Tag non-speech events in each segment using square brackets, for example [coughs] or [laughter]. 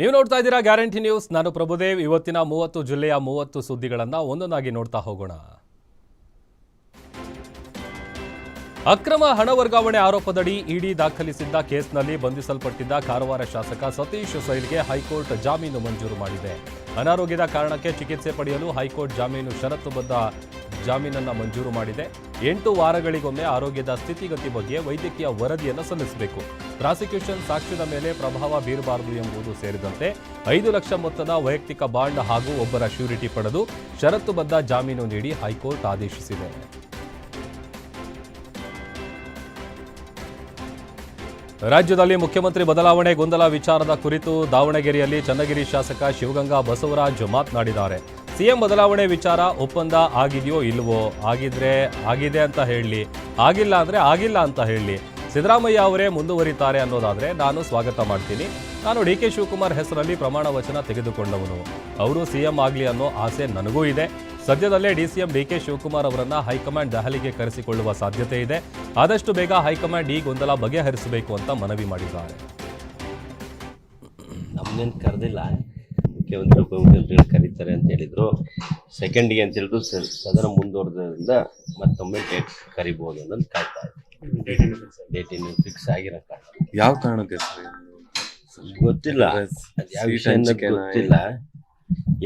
ನೀವು ನೋಡ್ತಾ ಇದ್ದೀರಾ ಗ್ಯಾರಂಟಿ ನ್ಯೂಸ್. ನಾನು ಪ್ರಭುದೇವ್ ಇವತ್ತಿನ ಮೂವತ್ತು ಜಿಲ್ಲೆಯ ಮೂವತ್ತು ಸುದ್ದಿಗಳನ್ನು ಒಂದೊಂದಾಗಿ ನೋಡ್ತಾ ಹೋಗೋಣ. ಅಕ್ರಮ ಹಣ ವರ್ಗಾವಣೆ ಆರೋಪದಡಿ ಇಡಿ ದಾಖಲಿಸಿದ್ದ ಕೇಸ್ನಲ್ಲಿ ಬಂಧಿಸಲ್ಪಟ್ಟಿದ್ದ ಕಾರವಾರ ಶಾಸಕ ಸತೀಶ್ ಸೈಲ್ಗೆ ಹೈಕೋರ್ಟ್ ಜಾಮೀನು ಮಂಜೂರು ಮಾಡಿದೆ. ಅನಾರೋಗ್ಯದ ಕಾರಣಕ್ಕೆ ಚಿಕಿತ್ಸೆ ಪಡೆಯಲು ಹೈಕೋರ್ಟ್ ಜಾಮೀನು ಷರತ್ತುಬದ್ಧ ಜಾಮೀನನ್ನ ಮಂಜೂರು ಮಾಡಿದೆ. ಎಂಟು ವಾರಗಳಿಗೊಮ್ಮೆ ಆರೋಗ್ಯದ ಸ್ಥಿತಿಗತಿ ಬಗ್ಗೆ ವೈದ್ಯಕೀಯ ವರದಿಯನ್ನು ಸಲ್ಲಿಸಬೇಕು. ಪ್ರಾಸಿಕ್ಯೂಷನ್ ಸಾಕ್ಷ್ಯದ ಮೇಲೆ ಪ್ರಭಾವ ಬೀರಬಾರದು ಎಂಬುದು ಸೇರಿದಂತೆ ಐದು ಲಕ್ಷ ಮೊತ್ತದ ವೈಯಕ್ತಿಕ ಬಾಂಡ್ ಹಾಗೂ ಒಬ್ಬರ ಶ್ಯೂರಿಟಿ ಪಡೆದು ಷರತ್ತುಬದ್ಧ ಜಾಮೀನು ನೀಡಿ ಹೈಕೋರ್ಟ್ ಆದೇಶಿಸಿದೆ. ರಾಜ್ಯದಲ್ಲಿ ಮುಖ್ಯಮಂತ್ರಿ ಬದಲಾವಣೆ ಗೊಂದಲ ವಿಚಾರದ ಕುರಿತು ದಾವಣಗೆರೆಯಲ್ಲಿ ಚನ್ನಗಿರಿ ಶಾಸಕ ಶಿವಗಂಗಾ ಬಸವರಾಜ್ ಮಾತನಾಡಿದ್ದಾರೆ. ಸಿಎಂ ಬದಲಾವಣೆ ವಿಚಾರ ಒಪ್ಪಂದ ಆಗಿದೆಯೋ ಇಲ್ವೋ? ಆಗಿದ್ರೆ ಆಗಿದೆ ಅಂತ ಹೇಳಿ. ಆಗಿಲ್ಲ ಅಂದರೆ ಆಗಿಲ್ಲ ಅಂತ ಹೇಳಿ. ಸಿದ್ದರಾಮಯ್ಯ ಅವರೇ ಮುಂದುವರಿತಾರೆ ಅನ್ನೋದಾದರೆ ನಾನು ಸ್ವಾಗತ ಮಾಡ್ತೀನಿ. ನಾನು ಡಿ ಕೆ ಶಿವಕುಮಾರ್ ಹೆಸರಲ್ಲಿ ಪ್ರಮಾಣ ವಚನ ತೆಗೆದುಕೊಂಡವನು. ಅವರು ಸಿಎಂ ಆಗಲಿ ಅನ್ನೋ ಆಸೆ ನನಗೂ ಇದೆ. ಸದ್ಯದಲ್ಲೇ D CM D K Shivakumar ಅವರನ್ನು ಹೈಕಮಾಂಡ್ ದೆಹಲಿಗೆ ಕರೆಸಿಕೊಳ್ಳುವ ಸಾಧ್ಯತೆ ಇದೆ. ಆದಷ್ಟು ಬೇಗ ಹೈಕಮಾಂಡ್ ಈ ಗೊಂದಲ ಬಗೆಹರಿಸಬೇಕು ಅಂತ ಮನವಿ ಮಾಡಿದ್ದಾರೆ. ನಮ್ಮನ್ನೇನು ಕರೆದಿಲ್ಲ. ಮುಖ್ಯಮಂತ್ರಿ ಉಪಮುಖ್ಯಮಂತ್ರಿಗಳು ಕರೀತಾರೆ ಅಂತ ಹೇಳಿದ್ರು. ಸೆಕೆಂಡಿಗೆ ಅಂತ ಹೇಳಿದ್ರು ಸದನ ಮುಂದುವರೆದ್ರಿಂದ ಮತ್ತೊಮ್ಮೆ ಡೇಟ್ ಕರಿಬೋದು ಅನ್ನೋದು ಕಾಯ್ತಾ ಇದ್ದೆ. ಡೇಟ್ ಇನ್ನು ಫಿಕ್ಸ್ ಆಗಿರೋ ಕಾರಣ. ಯಾವ ಕಾರಣಕ್ಕೆ ಸರ್ ಗೊತ್ತಿಲ್ಲ. ಅದು ಯಾವ ವಿಷಯ ಅನ್ನೋದು ಗೊತ್ತಿಲ್ಲ.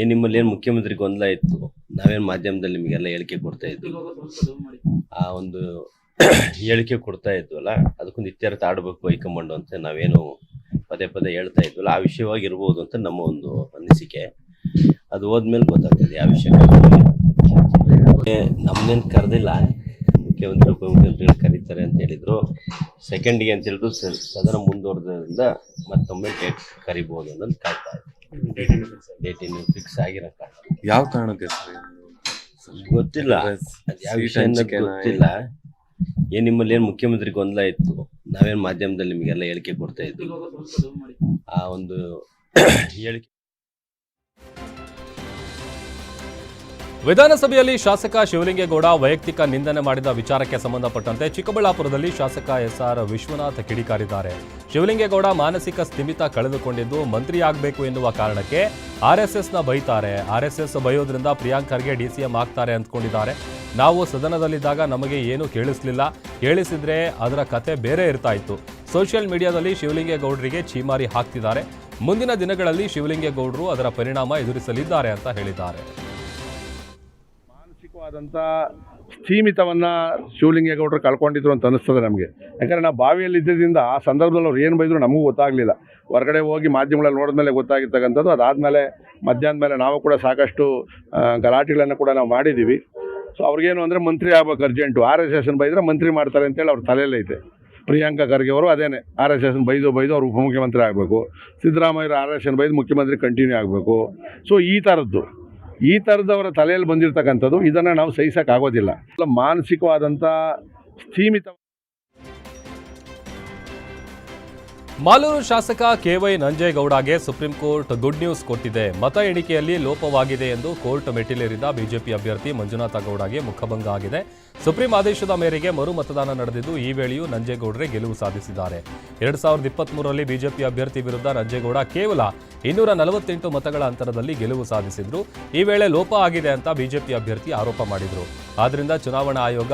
ಏನ್ ನಿಮ್ಮಲ್ಲಿ ಏನು ಮುಖ್ಯಮಂತ್ರಿ ಗೊಂದಲ ಇತ್ತು? ನಾವೇನ್ ಮಾಧ್ಯಮದಲ್ಲಿ ನಿಮಗೆಲ್ಲ ಹೇಳಿಕೆ ಕೊಡ್ತಾ ಇದ್ವಿ. ಆ ಒಂದು [coughs] ಹೇಳಿಕೆ ಕೊಡ್ತಾ ಇದ್ವಲ್ಲ ಅದಕ್ಕೊಂದು ಇತ್ಯರ್ಥ ಆಡಬೇಕು ಹೈಕಮಾಂಡ್ ಅಂತ ನಾವೇನು ಪದೇ ಪದೇ ಹೇಳ್ತಾ ಇದ್ವಲ್ಲ ಆ ವಿಷಯವಾಗಿರ್ಬೋದು ಅಂತ ನಮ್ಮ ಒಂದು ಅನಿಸಿಕೆ. ಅದು ಹೋದ್ಮೇಲೆ ಗೊತ್ತಾಗ್ತದೆ ಆ ವಿಷಯ ನಮ್ಮನ್ನೇನು ಕರೆದಿಲ್ಲ ಮುಖ್ಯಮಂತ್ರಿ ಉಪಮುಖ್ಯಮಂತ್ರಿಗಳು ಕರೀತಾರೆ ಅಂತ ಹೇಳಿದ್ರು. ಸೆಕೆಂಡಿಗೆ ಅಂತ ಹೇಳಿದ್ರು ಸದನ ಮುಂದುವರೆದ್ರಿಂದ ಮತ್ತೊಮ್ಮೆ ಡೇಟ್ ಕರಿಬಹುದು ಅನ್ನೋದು ಕಾಯ್ತಾ ಇದ್ದೆ ಡೇಟ್ ಇನ್ನು ಫಿಕ್ಸ್ ಆಗಿರೋ ಕಾರಣ. ಯಾವ ಕಾರಣಕ್ಕೆ ಗೊತ್ತಿಲ್ಲ. ಅದು ಯಾವ ವಿಷಯ ಗೊತ್ತಿಲ್ಲ. ಏನ್ ನಿಮ್ಮಲ್ಲಿ ಏನು ಮುಖ್ಯಮಂತ್ರಿ ಗೊಂದಲ ಇತ್ತು? ನಾವೇನ್ ಮಾಧ್ಯಮದಲ್ಲಿ ನಿಮಗೆಲ್ಲ ಹೇಳಿಕೆ ಕೊಡ್ತಾ ಇದ್ವಿ. ಆ ಒಂದು [clears throat] ಹೇಳಿಕೆ ವಿಧಾನಸಭೆಯಲ್ಲಿ ಶಾಸಕ ಶಿವಲಿಂಗೇಗೌಡ ವೈಯಕ್ತಿಕ ನಿಂದನೆ ಮಾಡಿದ ವಿಚಾರಕ್ಕೆ ಸಂಬಂಧಪಟ್ಟಂತೆ ಚಿಕ್ಕಬಳ್ಳಾಪುರದಲ್ಲಿ ಶಾಸಕ ಎಸ್ಆರ್ ವಿಶ್ವನಾಥ್ ಕಿಡಿಕಾರಿದ್ದಾರೆ. ಶಿವಲಿಂಗೇಗೌಡ ಮಾನಸಿಕ ಸ್ಥಿಮಿತ ಕಳೆದುಕೊಂಡಿದ್ದು ಮಂತ್ರಿಯಾಗಬೇಕು ಎನ್ನುವ ಕಾರಣಕ್ಕೆ ಆರ್ಎಸ್ಎಸ್ನ ಬೈತಾರೆ. ಆರ್ಎಸ್ಎಸ್ ಬೈಯೋದ್ರಿಂದ ಪ್ರಿಯಾಂಕ್ ಖರ್ಗೆ ಡಿಸಿಎಂ ಆಗ್ತಾರೆ ಅಂದ್ಕೊಂಡಿದ್ದಾರೆ. ನಾವು ಸದನದಲ್ಲಿದ್ದಾಗ ನಮಗೆ ಏನು ಕೇಳಿಸ್ಲಿಲ್ಲ. ಕೇಳಿಸಿದ್ರೆ ಅದರ ಕತೆ ಬೇರೆ ಇರ್ತಾ ಇತ್ತು. ಸೋಷಿಯಲ್ ಮೀಡಿಯಾದಲ್ಲಿ ಶಿವಲಿಂಗೇಗೌಡರಿಗೆ ಛೀಮಾರಿ ಹಾಕ್ತಿದ್ದಾರೆ. ಮುಂದಿನ ದಿನಗಳಲ್ಲಿ ಶಿವಲಿಂಗೇಗೌಡರು ಅದರ ಪರಿಣಾಮ ಎದುರಿಸಲಿದ್ದಾರೆ ಅಂತ ಹೇಳಿದ್ದಾರೆ. ಮಾನಸಿಕವಾದಂಥ ಸೀಮಿತವನ್ನು ಶಿವಲಿಂಗೇಗೌಡರು ಕಳ್ಕೊಂಡಿದ್ರು ಅಂತ ಅನ್ನಿಸ್ತದೆ ನಮಗೆ. ಯಾಕಂದರೆ ನಾವು ಬಾವಿಯಲ್ಲಿ ಇದ್ದಿದ್ದರಿಂದ ಆ ಸಂದರ್ಭದಲ್ಲಿ ಅವ್ರು ಏನು ಬೈದ್ರು ನಮಗೂ ಗೊತ್ತಾಗಲಿಲ್ಲ. ಹೊರಗಡೆ ಹೋಗಿ ಮಾಧ್ಯಮಗಳಲ್ಲಿ ನೋಡಿದ್ಮೇಲೆ ಗೊತ್ತಾಗಿರ್ತಕ್ಕಂಥದ್ದು. ಅದಾದಮೇಲೆ ಮಧ್ಯಾಹ್ನ ಮೇಲೆ ನಾವು ಕೂಡ ಸಾಕಷ್ಟು ಗಲಾಟೆಗಳನ್ನು ಕೂಡ ನಾವು ಮಾಡಿದ್ದೀವಿ ಸೊ ಅವ್ರಿಗೇನು ಅಂದರೆ ಮಂತ್ರಿ ಆಗ್ಬೇಕು ಅರ್ಜೆಂಟು ಆರ್ ಎಸ್ ಎಸ್ನ ಬೈದರೆ ಮಂತ್ರಿ ಮಾಡ್ತಾರೆ ಅಂತೇಳಿ ಅವ್ರ ತಲೆಯಲ್ಲೈತೆ ಪ್ರಿಯಾಂಕಾ ಖರ್ಗೆ ಅವರು ಅದೇನೆ. ಆರ್ ಎಸ್ ಎಸ್ನ ಬೈದು ಬೈದು ಅವ್ರು ಉಪಮುಖ್ಯಮಂತ್ರಿ ಆಗಬೇಕು. ಸಿದ್ದರಾಮಯ್ಯ ಆರ್ ಎಸ್ ಎನ್ ಬೈದು ಮುಖ್ಯಮಂತ್ರಿ ಕಂಟಿನ್ಯೂ ಆಗಬೇಕು. ಸೊ ಈ ಥರದ್ದು ಈ ಥರದವರ ತಲೆಯಲ್ಲಿ ಬಂದಿರತಕ್ಕಂಥದ್ದು, ಇದನ್ನು ನಾವು ಸಹಿಸೋಕ್ಕಾಗೋದಿಲ್ಲ ಮಾನಸಿಕವಾದಂಥ ಸೀಮಿತ ಮಾಲೂರು ಶಾಸಕ ಕೆವೈ ನಂಜೇಗೌಡಗೆ ಸುಪ್ರೀಂ ಕೋರ್ಟ್ ಗುಡ್ ನ್ಯೂಸ್ ಕೊಟ್ಟಿದೆ. ಮತ ಎಣಿಕೆಯಲ್ಲಿ ಲೋಪವಾಗಿದೆ ಎಂದು ಕೋರ್ಟ್ ಮೆಟ್ಟಿಲೇರಿದ ಬಿಜೆಪಿ ಅಭ್ಯರ್ಥಿ ಮಂಜುನಾಥ ಗೌಡಗೆ ಮುಖಭಂಗ ಆಗಿದೆ. ಸುಪ್ರೀಂ ಆದೇಶದ ಮೇರೆಗೆ ಮರು ಮತದಾನ ನಡೆದಿದ್ದು ಈ ವೇಳೆಯೂ ನಂಜೇಗೌಡರೇ ಗೆಲುವು ಸಾಧಿಸಿದ್ದಾರೆ. ಎರಡ್ ಸಾವಿರದ ಇಪ್ಪತ್ಮೂರರಲ್ಲಿ ಬಿಜೆಪಿ ಅಭ್ಯರ್ಥಿ ವಿರುದ್ಧ ನಂಜೇಗೌಡ ಕೇವಲ ಇನ್ನೂರ ನಲವತ್ತೆಂಟು ಮತಗಳ ಅಂತರದಲ್ಲಿ ಗೆಲುವು ಸಾಧಿಸಿದ್ರು. ಈ ವೇಳೆ ಲೋಪ ಆಗಿದೆ ಅಂತ ಬಿಜೆಪಿ ಅಭ್ಯರ್ಥಿ ಆರೋಪ ಮಾಡಿದ್ರು. ಆದ್ದರಿಂದ ಚುನಾವಣಾ ಆಯೋಗ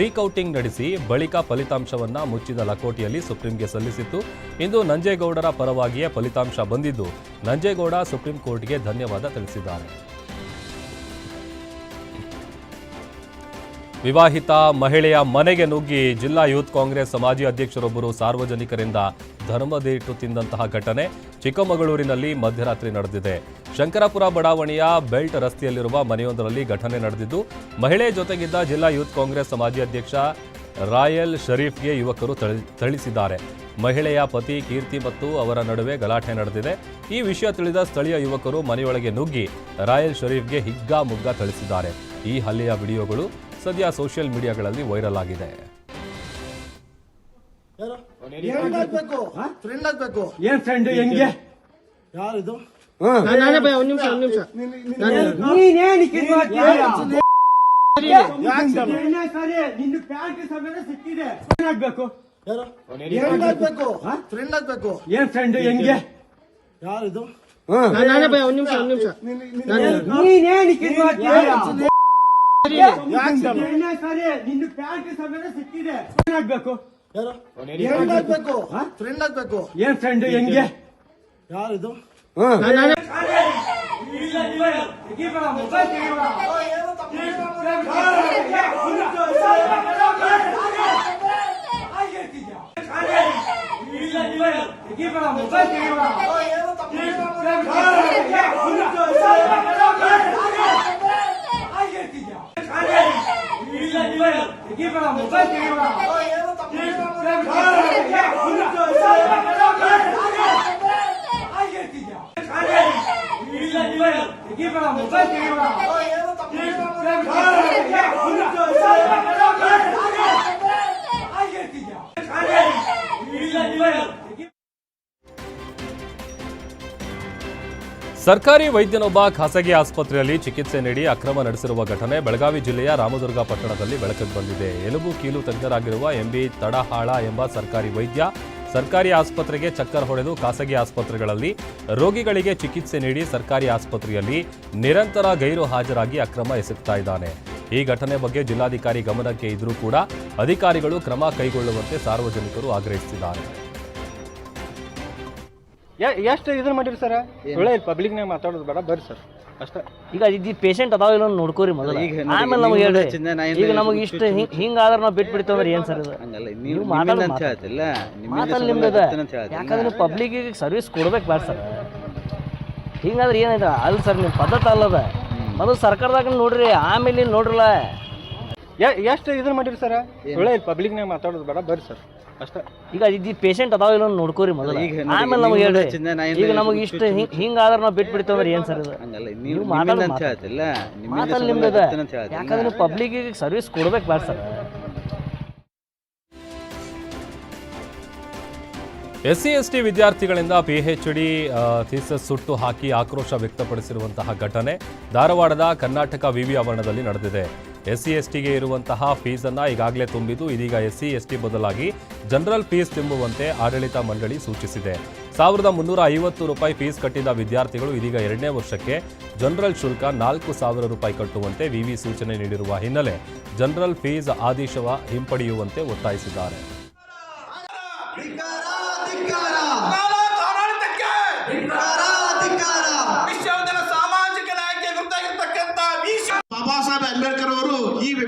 ರೀಕೌಟಿಂಗ್ ನಡೆಸಿ ಬಳಿಕ ಫಲಿತಾಂಶವನ್ನ ಮುಚ್ಚಿದ ಲಕೋಟಿಯಲ್ಲಿ ಸುಪ್ರೀಂಗೆ ಸಲ್ಲಿಸಿತ್ತು. ಇಂದು ನಂಜೇಗೌಡರ ಪರವಾಗಿಯೇ ಫಲಿತಾಂಶ ಬಂದಿದ್ದು. ನಂಜೇಗೌಡ ಸುಪ್ರೀಂ ಕೋರ್ಟ್ಗೆ ಧನ್ಯವಾದ ತಿಳಿಸಿದ್ದಾರೆ. ವಿವಾಹಿತ ಮಹಿಳೆಯ ಮನೆಗೆ ನುಗ್ಗಿ ಜಿಲ್ಲಾ ಯೂತ್ ಕಾಂಗ್ರೆಸ್ ಮಾಜಿ ಅಧ್ಯಕ್ಷರೊಬ್ಬರು ಸಾರ್ವಜನಿಕರಿಂದ ಧರ್ಮದೇಟು ತಿಂದಂತಹ ಘಟನೆ ಚಿಕ್ಕಮಗಳೂರಿನಲ್ಲಿ ಮಧ್ಯರಾತ್ರಿ ನಡೆದಿದೆ. ಶಂಕರಪುರ ಬಡಾವಣೆಯ ಬೆಲ್ಟ್ ರಸ್ತೆಯಲ್ಲಿರುವ ಮನೆಯೊಂದರಲ್ಲಿ ಘಟನೆ ನಡೆದಿದ್ದು, ಮಹಿಳೆ ಜೊತೆಗಿದ್ದ ಜಿಲ್ಲಾ ಯೂತ್ ಕಾಂಗ್ರೆಸ್ ಮಾಜಿ ಅಧ್ಯಕ್ಷ ರಾಯಲ್ ಶರೀಫ್ಗೆ ಯುವಕರು ಥಳಿ- ಥಳಿಸಿದ್ದಾರೆ. ಮಹಿಳೆಯ ಪತಿ ಕೀರ್ತಿ ಮತ್ತು ಅವರ ನಡುವೆ ಗಲಾಟೆ ನಡೆದಿದೆ. ಈ ವಿಷಯ ತಿಳಿದ ಸ್ಥಳೀಯ ಯುವಕರು ಮನೆಯೊಳಗೆ ನುಗ್ಗಿ ರಾಯಲ್ ಶರೀಫ್ಗೆ ಹಿಗ್ಗಾ ಮುಗ್ಗಾ ಥಳಿಸಿದ್ದಾರೆ. ಈ ಹಲ್ಲೆಯ ವಿಡಿಯೋಗಳು ಸದ್ಯ ಸೋಷಿಯಲ್ ಮೀಡಿಯಾಗಳಲ್ಲಿ ವೈರಲ್ ಆಗಿದೆ. ಏನ್ ಫ್ರೆಂಡ್ ಹೆಂಗೆ? ಯಾರಿದು? ನಾನೇ ಭಯ ಒಂದ್ ನಿಮಿಷ ಒಂದ್ ನಿಮಿಷ. ನೀನೇನ್ ಕಿತ್ ಮಾಡ್ತೀಯ? ಎರಡ್ನೇ ಸಾರಿ ನಿನ್ನ ಪ್ಯಾಂಟ್ ಸಮೇತ ಸಿಕ್ಕಿದೆ. ಏನಾಗ್ಬೇಕು ಯಾರು? ಫ್ರೆಂಡ್ ಆಗ್ಬೇಕು? ಫ್ರೆಂಡ್ ಆಗ್ಬೇಕು. ಏನ್ ಫ್ರೆಂಡ್ ಹೆಂಗೆ? ಯಾರಿದು? ಒಂದ್ ನಿಮಿಷ ಒಂದ್ ನಿಮಿಷ ನೀನೇನಕ್ಕೆ ಇದು ಮಾಡ್ತೀಯ? ಎರಡನೇ ಸಾರಿ ನಿನ್ನ ಪ್ಯಾಂಟ್ ಸಮೇತ ಸಿಕ್ಕಿದೆ ಫ್ರೆಂಡ್ ಆಗ್ಬೇಕು ಫ್ರೆಂಡ್ ಆಗ್ಬೇಕು ಏನ್ ಫ್ರೆಂಡ್ ಹೆಂಗೆ ಯಾರಿದು ನಾನೇ ಸರ್ಕಾರಿ ವೈದ್ಯನೊಬ್ಬ ಖಾಸಗಿ ಆಸ್ಪತ್ರೆಯಲ್ಲಿ ಚಿಕಿತ್ಸೆ ನೀಡಿ ಅಕ್ರಮ ನಡೆಸಿರುವ ಘಟನೆ ಬೆಳಗಾವಿ ಜಿಲ್ಲೆಯ ರಾಮದುರ್ಗ ಪಟ್ಟಣದಲ್ಲಿ ಬೆಳಕಿಗೆ ಬಂದಿದೆ. ಎಲುಬು ಕೀಲು ತಜ್ಞರಾಗಿರುವ ಎಂಬಿ ತಡಹಾಳ ಎಂಬ ಸರ್ಕಾರಿ ವೈದ್ಯ ಸರ್ಕಾರಿ ಆಸ್ಪತ್ರೆಗೆ ಚಕ್ಕರ್ ಹೊಡೆದು ಖಾಸಗಿ ಆಸ್ಪತ್ರೆಗಳಲ್ಲಿ ರೋಗಿಗಳಿಗೆ ಚಿಕಿತ್ಸೆ ನೀಡಿ ಸರ್ಕಾರಿ ಆಸ್ಪತ್ರೆಯಲ್ಲಿ ನಿರಂತರ ಗೈರು ಹಾಜರಾಗಿ ಅಕ್ರಮ ಎಸಗ್ತಾ ಇದ್ದಾನೆ. ಈ ಘಟನೆ ಬಗ್ಗೆ ಜಿಲ್ಲಾಧಿಕಾರಿ ಗಮನಕ್ಕೆ ಇದ್ರೂ ಕೂಡ ಅಧಿಕಾರಿಗಳು ಕ್ರಮ ಕೈಗೊಳ್ಳುವಂತೆ ಸಾರ್ವಜನಿಕರು ಆಗ್ರಹಿಸಿದ್ದಾರೆ. ಎಷ್ಟು ಇದನ್ನ ಮಾಡಿರಿ ಸರ್? ಒಳ್ಳೆ ಪಬ್ಲಿಕ್ನಾಗ ಮಾತಾಡೋದು ಬೇಡ ಬರ್ರಿ ಸರ್. ಅಷ್ಟೇ. ಈಗ ಇದು ಪೇಷಂಟ್ ಅದಾವ ಇಲ್ಲ ನೋಡ್ಕೋರಿ ಮೊದಲ. ಆಮೇಲೆ ನಮಗೆ ಹೇಳ್ರಿ. ಈಗ ನಮಗೆ ಇಷ್ಟ ಹಿಂಗಾದ್ರೆ ನಾವು ಬಿಟ್ಟು ಬಿಡ್ತೇವೆ ಅಂದ್ರೆ ಏನ್ ಸರ್ ಇದು? ನೀವು ಮಾತಾಡೋದು ಮಾತಲ್ಲಿ ನಿಮ್ದು ಯಾಕಂದ್ರೆ ಪಬ್ಲಿಕ್ ಸರ್ವಿಸ್ ಕೊಡ್ಬೇಕು ಬೇಡ ಸರ್. ಹಿಂಗಾದ್ರೆ ಏನಿದೆ ಅಲ್ಲ ಸರ್ ನಿಮ್ಮ ಪದ್ಧತಿ ಅಲ್ಲದ. ಮೊದಲು ಸರ್ಕಾರದಾಗ ನೋಡ್ರಿ ಆಮೇಲೆ ನೋಡ್ರಲ್ಲ. ಎಷ್ಟು ಇದನ್ನ ಮಾಡಿರಿ ಸರ್? ಒಳ್ಳೆ ಪಬ್ಲಿಕ್ನಾಗ ಮಾತಾಡೋದು ಬೇಡ ಬರ್ರಿ ಸರ್. ಅಷ್ಟೇ. ಈಗ ಇದು ಪೇಷಂಟ್ ಅದಾವ ಇಲ್ಲ ನೋಡ್ಕೋರಿ ಮೊದಲ. ಆಮೇಲೆ ನಮಗೆ ಹೇಳ್ರಿ. ಈಗ ನಮಗೆ ಇಷ್ಟ ಹಿಂಗಾದ್ರೆ ನಾವು ಬಿಟ್ಟು ಬಿಡ್ತೇವೆ ಅಂದ್ರೆ ಏನ್ ಸರ್ ಇದು? ನೀವು ಮಾತಾಡೋದು ಮಾತಲ್ಲಿ ನಿಮ್ದು ಯಾಕಂದ್ರೆ ಪಬ್ಲಿಕ್ ಸರ್ವಿಸ್ ಕೊಡ್ಬೇಕು ಬೇಡ ಸರ್. ಎಸ್ಸಿ ಎಸ್ಟಿ ವಿದ್ಯಾರ್ಥಿಗಳಿಂದ ಪಿಎಚ್ಡಿ ಥೀಸಸ್ ಸುಟ್ಟು ಹಾಕಿ ಆಕ್ರೋಶ ವ್ಯಕ್ತಪಡಿಸಿರುವಂತಹ ಘಟನೆ ಧಾರವಾಡದ ಕರ್ನಾಟಕ ವಿವಿ ಆವರಣದಲ್ಲಿ ನಡೆದಿದೆ. ಎಸ್ಸಿ ಎಸ್ಟಿಗೆ ಇರುವಂತಹ ಫೀಸನ್ನು ಈಗಾಗಲೇ ತುಂಬಿದ್ದು ಇದೀಗ ಎಸ್ ಸಿ ಎಸ್ ಟಿ ಬದಲಾಗಿ ಜನರಲ್ ಫೀಸ್ ತುಂಬುವಂತೆ ಆಡಳಿತ ಮಂಡಳಿ ಸೂಚಿಸಿದೆ ಸಾವಿರದ ಮುನ್ನೂರ ಐವತ್ತು ರೂಪಾಯಿ ಫೀಸ್ ಕಟ್ಟಿದ ವಿದ್ಯಾರ್ಥಿಗಳು ಇದೀಗ ಎರಡನೇ ವರ್ಷಕ್ಕೆ ಜನರಲ್ ಶುಲ್ಕ ನಾಲ್ಕು ಸಾವಿರ ರೂಪಾಯಿ ಕಟ್ಟುವಂತೆ ವಿವಿ ಸೂಚನೆ ನೀಡಿರುವ ಹಿನ್ನೆಲೆ ಜನರಲ್ ಫೀಸ್ ಆದೇಶವ ಹಿಂಪಡೆಯುವಂತೆ ಒತ್ತಾಯಿಸಿದ್ದಾರೆ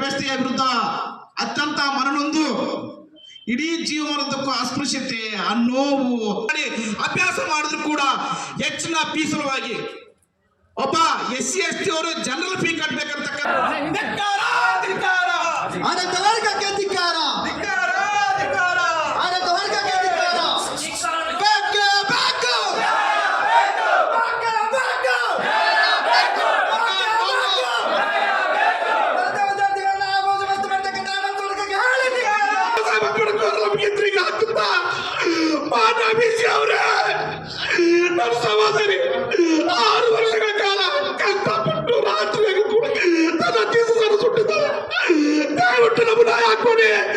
ವ್ಯವಸ್ಥೆಯ ವಿರುದ್ಧ ಅತ್ಯಂತ ಮನನೊಂದು ಇಡೀ ಜೀವನದಕ್ಕೂ ಅಸ್ಪೃಶ್ಯತೆ ಅನ್ನೋವು ನೋವು ಅಭ್ಯಾಸ ಮಾಡಿದ್ರು ಕೂಡ ಹೆಚ್ಚಿನ ಫೀ ಸಲುವಾಗಿ. ಒಬ್ಬ ಎಸ್ ಸಿ ಎಸ್ ಟಿ ಅವರು ಜನರಲ್ ಫೀ ಕಟ್ಟಬೇಕಂತಕ್ಕಂಥ ನಮ್ಮ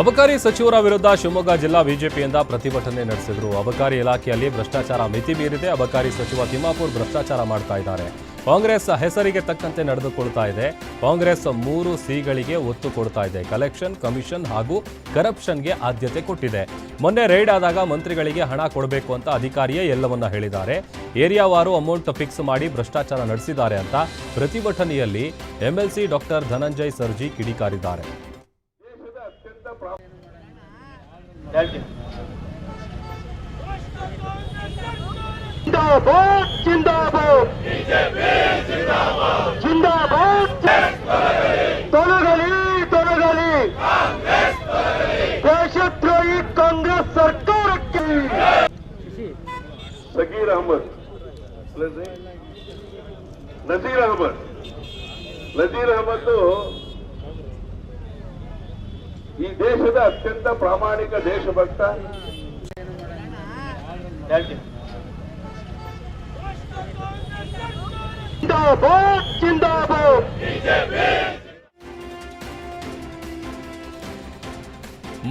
ಅಬಕಾರಿ ಸಚಿವರ ವಿರುದ್ಧ ಶಿವಮೊಗ್ಗ ಜಿಲ್ಲಾ ಬಿಜೆಪಿಯಿಂದ ಪ್ರತಿಭಟನೆ ನಡೆಸಿದರು. ಅಬಕಾರಿ ಇಲಾಖೆಯಲ್ಲಿ ಭ್ರಷ್ಟಾಚಾರ ಮಿತಿ ಮೀರಿದೆ. ಅಬಕಾರಿ ಸಚಿವ ತಿಮ್ಮಾಪುರ್ ಭ್ರಷ್ಟಾಚಾರ ಮಾಡ್ತಾ ಇದ್ದಾರೆ. ಕಾಂಗ್ರೆಸ್ ಹೆಸರಿಗೆ ತಕ್ಕಂತೆ ನಡೆದುಕೊಳ್ತಾ ಇದೆ. ಕಾಂಗ್ರೆಸ್ ಮೂರು ಸಿಗಳಿಗೆ ಒತ್ತು ಕೊಡ್ತಾ ಇದೆ. ಕಲೆಕ್ಷನ್, ಕಮಿಷನ್ ಹಾಗೂ ಕರಪ್ಷನ್ಗೆ ಆದ್ಯತೆ ಕೊಟ್ಟಿದೆ. ಮೊನ್ನೆ ರೈಡ್ ಆದಾಗ ಮಂತ್ರಿಗಳಿಗೆ ಹಣ ಕೊಡಬೇಕು ಅಂತ ಅಧಿಕಾರಿಯೇ ಎಲ್ಲವನ್ನ ಹೇಳಿದ್ದಾರೆ. ಏರಿಯಾವಾರು ಅಮೌಂಟ್ ಫಿಕ್ಸ್ ಮಾಡಿ ಭ್ರಷ್ಟಾಚಾರ ನಡೆಸಿದ್ದಾರೆ ಅಂತ ಪ್ರತಿಭಟನೆಯಲ್ಲಿ ಎಂಎಲ್ಸಿ ಡಾಕ್ಟರ್ ಧನಂಜಯ್ ಸರ್ಜಿ ಕಿಡಿಕಾರಿದ್ದಾರೆ. जिंदाबाद जिंदाबाद। जिंदाबाद। दोनों गली दोनों देशद्रोही कांग्रेस सरकार की। सगीर अहमद नजीर अहमद। नजीर अहमद तो ಈ ದೇಶದ ಅತ್ಯಂತ ಪ್ರಾಮಾಣಿಕ ದೇಶಭಕ್ತ. ಜಿಂದಾಬಾದ್ ಜಿಂದಾಬಾದ್.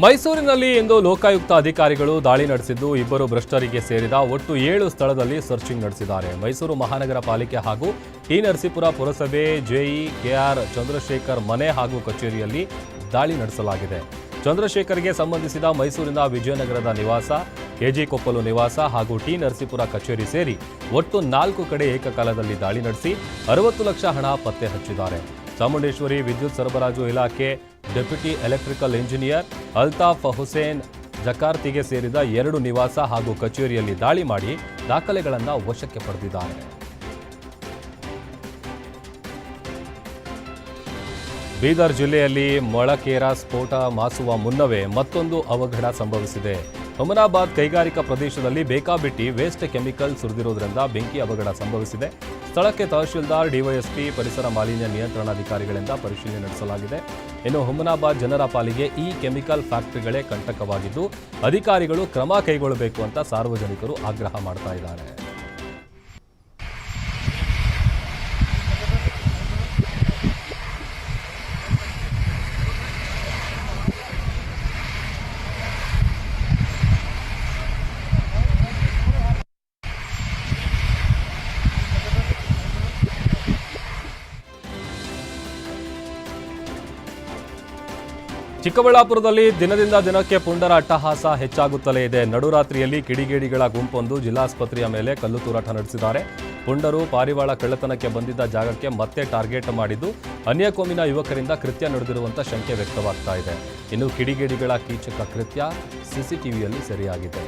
ಮೈಸೂರಿನಲ್ಲಿ ಇಂದು ಲೋಕಾಯುಕ್ತ ಅಧಿಕಾರಿಗಳು ದಾಳಿ ನಡೆಸಿದ್ದು ಇಬ್ಬರು ಭ್ರಷ್ಟರಿಗೆ ಸೇರಿದ ಒಟ್ಟು ಏಳು ಸ್ಥಳದಲ್ಲಿ ಸರ್ಚಿಂಗ್ ನಡೆಸಿದ್ದಾರೆ. ಮೈಸೂರು ಮಹಾನಗರ ಪಾಲಿಕೆ ಹಾಗೂ ಟಿ ನರಸೀಪುರ ಪುರಸಭೆ ಜೆಇ ಕೆಆರ್ ಚಂದ್ರಶೇಖರ್ ಮನೆ ಹಾಗೂ ಕಚೇರಿಯಲ್ಲಿ ದಾಳಿ ನಡೆಸಲಾಗಿದೆ. ಚಂದ್ರಶೇಖರ್ಗೆ ಸಂಬಂಧಿಸಿದ ಮೈಸೂರಿನ ವಿಜಯನಗರದ ನಿವಾಸ, ಕೆಜಿ ಕೊಪ್ಪಲು ನಿವಾಸ ಹಾಗೂ ಟಿ ನರಸೀಪುರ ಕಚೇರಿ ಸೇರಿ ಒಟ್ಟು ನಾಲ್ಕು ಕಡೆ ಏಕಕಾಲದಲ್ಲಿ ದಾಳಿ ನಡೆಸಿ ಅರವತ್ತು ಲಕ್ಷ ಹಣ ಪತ್ತೆ ಹಚ್ಚಿದ್ದಾರೆ. ಚಾಮುಂಡೇಶ್ವರಿ ವಿದ್ಯುತ್ ಸರಬರಾಜು ಇಲಾಖೆ deputy electrical engineer Altaf Hussain ಜಕಾರ್ತಿಗೆ ಸೇರಿದ ಎರಡು ನಿವಾಸ ಹಾಗೂ ಕಚೇರಿಯಲ್ಲಿ ದಾಳಿ ಮಾಡಿ ದಾಖಲೆಗಳನ್ನು ವಶಕ್ಕೆ ಪಡೆದಿದ್ದಾರೆ. ಬೀದರ್ ಜಿಲ್ಲೆಯಲ್ಲಿ ಮೊಳಕೇರ ಸ್ಫೋಟ ಮಾಸುವ ಮುನ್ನವೇ ಮತ್ತೊಂದು ಅವಘಡ ಸಂಭವಿಸಿದೆ. ಹುಮನಾಬಾದ್ ಕೈಗಾರಿಕಾ ಪ್ರದೇಶದಲ್ಲಿ ಬೇಕಾಬಿಟ್ಟಿ ವೇಸ್ಟ್ ಕೆಮಿಕಲ್ ಸುರಿದಿರುವುದರಿಂದ ಬೆಂಕಿ ಅವಘಡ ಸಂಭವಿಸಿದೆ. ಸ್ಥಳಕ್ಕೆ ತಹಶೀಲ್ದಾರ್, ಡಿವೈಎಸ್ಪಿ, ಪರಿಸರ ಮಾಲಿನ್ಯ ನಿಯಂತ್ರಣಾಧಿಕಾರಿಗಳಿಂದ ಪರಿಶೀಲನೆ ನಡೆಸಲಾಗಿದೆ. ಇನ್ನು ಹುಮನಾಬಾದ್ ಜನರ ಪಾಲಿಗೆ ಈ ಕೆಮಿಕಲ್ ಫ್ಯಾಕ್ಟರಿಗಳೇ ಕಂಟಕವಾಗಿದ್ದು, ಅಧಿಕಾರಿಗಳು ಕ್ರಮ ಕೈಗೊಳ್ಳಬೇಕು ಅಂತ ಸಾರ್ವಜನಿಕರು ಆಗ್ರಹ ಮಾಡ್ತಾ ಇದ್ದಾರೆ. ಚಿಕ್ಕಬಳ್ಳಾಪುರದಲ್ಲಿ ದಿನದಿಂದ ದಿನಕ್ಕೆ ಪುಂಡರ ಅಟ್ಟಹಾಸ ಹೆಚ್ಚಾಗುತ್ತಲೇ ಇದೆ. ನಡುರಾತ್ರಿಯಲ್ಲಿ ಕಿಡಿಗೇಡಿಗಳ ಗುಂಪೊಂದು ಜಿಲ್ಲಾಸ್ಪತ್ರೆಯ ಮೇಲೆ ಕಲ್ಲು ತೂರಾಟ ನಡೆಸಿದ್ದಾರೆ. ಪುಂಡರು ಪಾರಿವಾಳ ಕಳ್ಳತನಕ್ಕೆ ಬಂದಿದ್ದ ಜಾಗಕ್ಕೆ ಮತ್ತೆ ಟಾರ್ಗೆಟ್ ಮಾಡಿದ್ದು, ಅನ್ಯಕೋಮಿನ ಯುವಕರಿಂದ ಕೃತ್ಯ ನಡೆದಿರುವಂತ ಶಂಕೆ ವ್ಯಕ್ತವಾಗ್ತಾ ಇದೆ. ಇನ್ನು ಕಿಡಿಗೇಡಿಗಳ ಕೀಚಕ ಕೃತ್ಯ ಸಿಸಿಟಿವಿಯಲ್ಲಿ ಸೆರೆಯಾಗಿದೆ.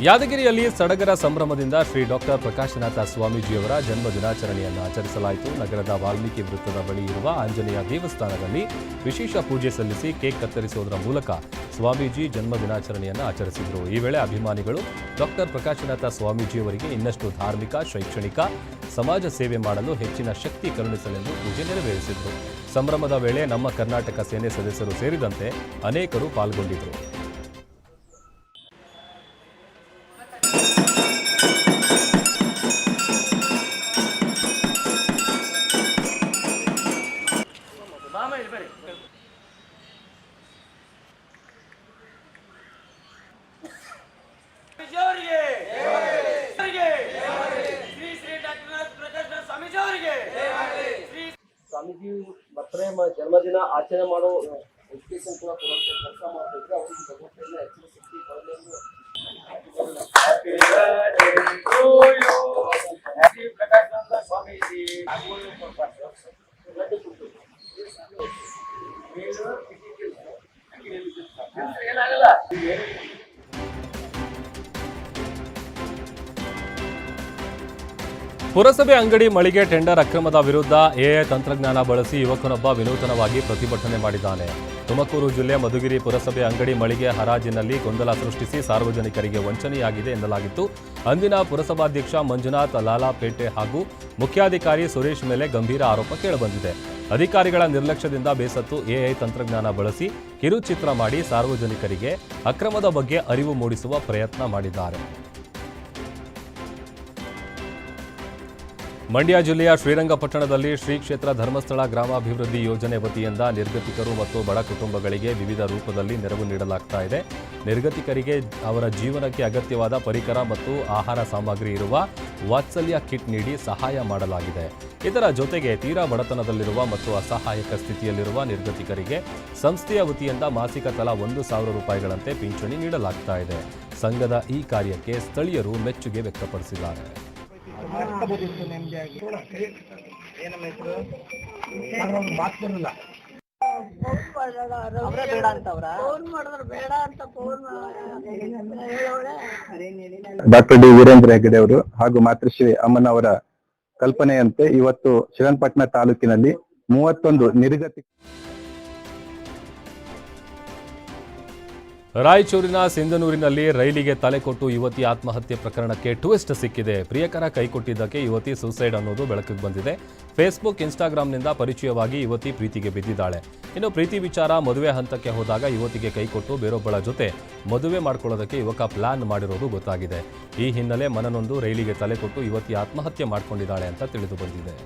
ಯಾದಗಿರಿಯಲ್ಲಿ ಸಡಗರ ಸಂಭ್ರಮದಿಂದ ಶ್ರೀ ಡಾಕ್ಟರ್ ಪ್ರಕಾಶನಾಥ ಸ್ವಾಮೀಜಿಯವರ ಜನ್ಮ ದಿನಾಚರಣೆಯನ್ನು ಆಚರಿಸಲಾಯಿತು. ನಗರದ ವಾಲ್ಮೀಕಿ ವೃತ್ತದ ಬಳಿ ಇರುವ ಆಂಜನೇಯ ದೇವಸ್ಥಾನದಲ್ಲಿ ವಿಶೇಷ ಪೂಜೆ ಸಲ್ಲಿಸಿ ಕೇಕ್ ಕತ್ತರಿಸುವುದರ ಮೂಲಕ ಸ್ವಾಮೀಜಿ ಜನ್ಮ ದಿನಾಚರಣೆಯನ್ನು ಆಚರಿಸಿದರು. ಈ ವೇಳೆ ಅಭಿಮಾನಿಗಳು ಡಾಕ್ಟರ್ ಪ್ರಕಾಶನಾಥ ಸ್ವಾಮೀಜಿಯವರಿಗೆ ಇನ್ನಷ್ಟು ಧಾರ್ಮಿಕ, ಶೈಕ್ಷಣಿಕ, ಸಮಾಜ ಸೇವೆ ಮಾಡಲು ಹೆಚ್ಚಿನ ಶಕ್ತಿ ಕರುಣಿಸಲೆಂದು ಪೂಜೆ ನೆರವೇರಿಸಿದರು. ಸಂಭ್ರಮದ ವೇಳೆ ನಮ್ಮ ಕರ್ನಾಟಕ ಸೇನೆ ಸದಸ್ಯರು ಸೇರಿದಂತೆ ಅನೇಕರು ಪಾಲ್ಗೊಂಡಿದ್ದರು ಬರ್ತ್ಡೇ ಜನ್ಮದಿನ ಆಚರಣೆ ಮಾಡೋ ಎಜುಕೇಶನ್ ಕೂಡ ಕೊಡುವಂತ ಕೆಲಸ ಮಾಡಬೇಕು ಅವರಿಗೆ ಭಗವಂತನ ಹೆಚ್ಚಿನ ಶಕ್ತಿ ಕೊಡಲಿ ಎಂದು ಪುರಸಭೆ ಅಂಗಡಿ ಮಳಿಗೆ ಟೆಂಡರ್ ಅಕ್ರಮದ ವಿರುದ್ಧ ಎಐ ತಂತ್ರಜ್ಞಾನ ಬಳಸಿ ಯುವಕನೊಬ್ಬ ವಿನೂತನವಾಗಿ ಪ್ರತಿಭಟನೆ ಮಾಡಿದ್ದಾನೆ. ತುಮಕೂರು ಜಿಲ್ಲೆ ಮಧುಗಿರಿ ಪುರಸಭೆ ಅಂಗಡಿ ಮಳಿಗೆ ಹರಾಜಿನಲ್ಲಿ ಗೊಂದಲ ಸೃಷ್ಟಿಸಿ ಸಾರ್ವಜನಿಕರಿಗೆ ವಂಚನೆಯಾಗಿದೆ ಎನ್ನಲಾಗಿತ್ತು. ಅಂದಿನ ಪುರಸಭಾಧ್ಯಕ್ಷ ಮಂಜುನಾಥ್ ಲಾಲಾಪೇಟೆ ಹಾಗೂ ಮುಖ್ಯಾಧಿಕಾರಿ ಸುರೇಶ್ ಮೇಲೆ ಗಂಭೀರ ಆರೋಪ ಕೇಳಿಬಂದಿದೆ. ಅಧಿಕಾರಿಗಳ ನಿರ್ಲಕ್ಷ್ಯದಿಂದ ಬೇಸತ್ತು ಎಐ ತಂತ್ರಜ್ಞಾನ ಬಳಸಿ ಕಿರುಚಿತ್ರ ಮಾಡಿ ಸಾರ್ವಜನಿಕರಿಗೆ ಅಕ್ರಮದ ಬಗ್ಗೆ ಅರಿವು ಮೂಡಿಸುವ ಪ್ರಯತ್ನ ಮಾಡಿದ್ದಾರೆ. ಮಂಡ್ಯ ಜಿಲ್ಲೆಯ ಶ್ರೀರಂಗಪಟ್ಟಣದಲ್ಲಿ ಶ್ರೀ ಕ್ಷೇತ್ರ ಧರ್ಮಸ್ಥಳ ಗ್ರಾಮಾಭಿವೃದ್ಧಿ ಯೋಜನೆ ವತಿಯಿಂದ ನಿರ್ಗತಿಕರು ಮತ್ತು ಬಡ ಕುಟುಂಬಗಳಿಗೆ ವಿವಿಧ ರೂಪದಲ್ಲಿ ನೆರವು ನೀಡಲಾಗ್ತಾ ಇದೆ. ನಿರ್ಗತಿಕರಿಗೆ ಅವರ ಜೀವನಕ್ಕೆ ಅಗತ್ಯವಾದ ಪರಿಕರ ಮತ್ತು ಆಹಾರ ಸಾಮಗ್ರಿ ಇರುವ ವಾತ್ಸಲ್ಯ ಕಿಟ್ ನೀಡಿ ಸಹಾಯ ಮಾಡಲಾಗಿದೆ. ಇದರ ಜೊತೆಗೆ ತೀರಾ ಬಡತನದಲ್ಲಿರುವ ಮತ್ತು ಅಸಹಾಯಕ ಸ್ಥಿತಿಯಲ್ಲಿರುವ ನಿರ್ಗತಿಕರಿಗೆ ಸಂಸ್ಥೆಯ ವತಿಯಿಂದ ಮಾಸಿಕ ತಲಾ ಒಂದು ಸಾವಿರ ರೂಪಾಯಿಗಳಂತೆ ಪಿಂಚಣಿ ನೀಡಲಾಗ್ತಾ ಇದೆ. ಸಂಘದ ಈ ಕಾರ್ಯಕ್ಕೆ ಸ್ಥಳೀಯರು ಮೆಚ್ಚುಗೆ ವ್ಯಕ್ತಪಡಿಸಿದ್ದಾರೆ. ಫೋನ್ ಮಾಡಿದ್ರೆ ಬೇಡ ಅಂತ ಫೋನ್ ಹೇಳೋಳೆ ಡಾಕ್ಟರ್ ಡಿ ವೀರೇಂದ್ರ ಹೆಗಡೆ ಅವರು ಹಾಗೂ ಮಾತೃಶ್ರೀ ಅಮ್ಮನವರ ಕಲ್ಪನೆಯಂತೆ ಇವತ್ತು ಶ್ರೀರಂಗಪಟ್ಟಣ ತಾಲೂಕಿನಲ್ಲಿ ಮೂವತ್ತೊಂದು ನಿರ್ಗತಿ ರಾಯಚೂರಿನ ಸಿಂಧನೂರಿನಲ್ಲಿ ರೈಲಿಗೆ ತಲೆ ಕೊಟ್ಟು ಯುವತಿ ಆತ್ಮಹತ್ಯೆ ಪ್ರಕರಣಕ್ಕೆ ಟ್ವಿಸ್ಟ್ ಸಿಕ್ಕಿದೆ. ಪ್ರಿಯಕರ ಕೈಕೊಟ್ಟಿದ್ದಕ್ಕೆ ಯುವತಿ ಸೂಸೈಡ್ ಅನ್ನೋದು ಬೆಳಕಿಗೆ ಬಂದಿದೆ. ಫೇಸ್ಬುಕ್ ಇನ್ಸ್ಟಾಗ್ರಾಂನಿಂದ ಪರಿಚಯವಾಗಿ ಯುವತಿ ಪ್ರೀತಿಗೆ ಬಿದ್ದಿದ್ದಾಳೆ. ಇನ್ನು ಪ್ರೀತಿ ವಿಚಾರ ಮದುವೆ ಹಂತಕ್ಕೆ ಹೋದಾಗ ಯುವತಿಗೆ ಕೈಕೊಟ್ಟು ಬೇರೊಬ್ಬಳ ಜೊತೆ ಮದುವೆ ಮಾಡ್ಕೊಳ್ಳೋದಕ್ಕೆ ಯುವಕ ಪ್ಲಾನ್ ಮಾಡಿರೋದು ಗೊತ್ತಾಗಿದೆ. ಈ ಹಿನ್ನೆಲೆ ಮನನೊಂದು ರೈಲಿಗೆ ತಲೆ ಕೊಟ್ಟು ಯುವತಿ ಆತ್ಮಹತ್ಯೆ ಮಾಡಿಕೊಂಡಿದ್ದಾಳೆ ಅಂತ ತಿಳಿದು ಬಂದಿದೆ.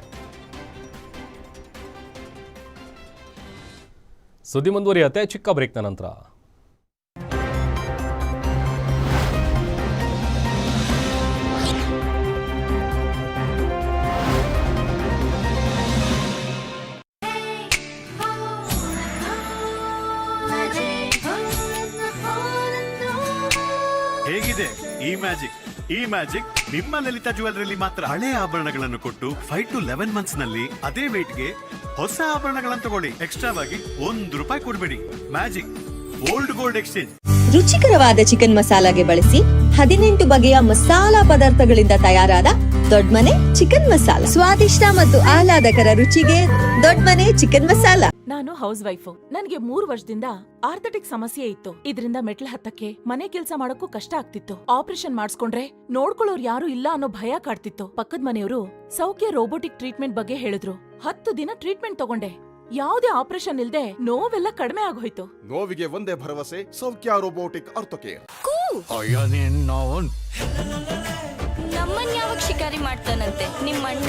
ಸುದ್ದಿ ಮುಂದುವರಿಯತ್ತೆ, ಚಿಕ್ಕ ಬ್ರೇಕ್ನ ನಂತರ. ಹೇಗಿದೆ? ಈ ಮ್ಯಾಜಿಕ್. ಈ ಮ್ಯಾಜಿಕ್ ನಿಮ್ಮ ಲಲಿತಾ ಜುವೆಲ್ರಿ ಮಾತ್ರ. ಹಳೆ ಆಭರಣಗಳನ್ನು ಕೊಟ್ಟು ಫೈವ್ ಟು ಲೆವೆನ್ ಮಂತ್ಸ್ನಲ್ಲಿ ಅದೇ ವೇಟ್ಗೆ ಹೊಸ ಆಭರಣಗಳನ್ನು ತಗೊಳ್ಳಿ. ಎಕ್ಸ್ಟ್ರಾ ಆಗಿ ಒಂದು ರೂಪಾಯಿ ಕೊಡ್ಬೇಡಿ. ಮ್ಯಾಜಿಕ್. ಓಲ್ಡ್ ಗೋಲ್ಡ್ ಎಕ್ಸ್ಚೇಂಜ್ ರುಚಿಕರವಾದ ಚಿಕನ್ ಮಸಾಲಾಗೆ ಬಳಸಿ ಹದಿನೆಂಟು ಬಗೆಯ ಮಸಾಲಾ ಪದಾರ್ಥಗಳಿಂದ ತಯಾರಾದ ದೊಡ್ಮನೆ ಚಿಕನ್ ಮಸಾಲಾ. ಸ್ವಾದಿಷ್ಟ ಮತ್ತು ಆಹ್ಲಾದಕರ ರುಚಿಗೆ ದೊಡ್ಮನೆ ಚಿಕನ್ ಮಸಾಲ. ನಾನು ಹೌಸ್ ವೈಫು ನನಗೆ ಮೂರು ವರ್ಷದಿಂದ ಆರ್ಥಟಿಕ್ ಸಮಸ್ಯೆ ಇತ್ತು. ಇದರಿಂದ ಮೆಟ್ಲ ಹತ್ತಕ್ಕೆ ಮನೆ ಕೆಲಸ ಮಾಡೋಕ್ಕೂ ಕಷ್ಟ ಆಗ್ತಿತ್ತು. ಆಪರೇಷನ್ ಮಾಡಿಸ್ಕೊಂಡ್ರೆ ನೋಡ್ಕೊಳ್ಳೋರು ಯಾರು ಇಲ್ಲ ಅನ್ನೋ ಭಯ ಕಾಡ್ತಿತ್ತು. ಪಕ್ಕದ ಮನೆಯವರು ಸೌಖ್ಯ ರೋಬೋಟಿಕ್ ಟ್ರೀಟ್ಮೆಂಟ್ ಬಗ್ಗೆ ಹೇಳಿದ್ರು. ಹತ್ತು ದಿನ ಟ್ರೀಟ್ಮೆಂಟ್ ತಗೊಂಡೆ. ಯಾವುದೇ ಆಪರೇಷನ್ ಇಲ್ದೆ ನೋವೆಲ್ಲ ಕಡಿಮೆ ಆಗೋಯ್ತು. ನೋವಿಗೆ ಒಂದೇ ಭರವಸೆ ಸೌಖ್ಯ ರೋಬೋಟಿಕ್ ಅರ್ಥಕೇರ್ ನಮ್ಮನ್ ಯಾವಾಗ ಶಿಕಾರಿ ಮಾಡ್ತಾನಂತೆ? ನಿಮ್ಮಣ್ಣ.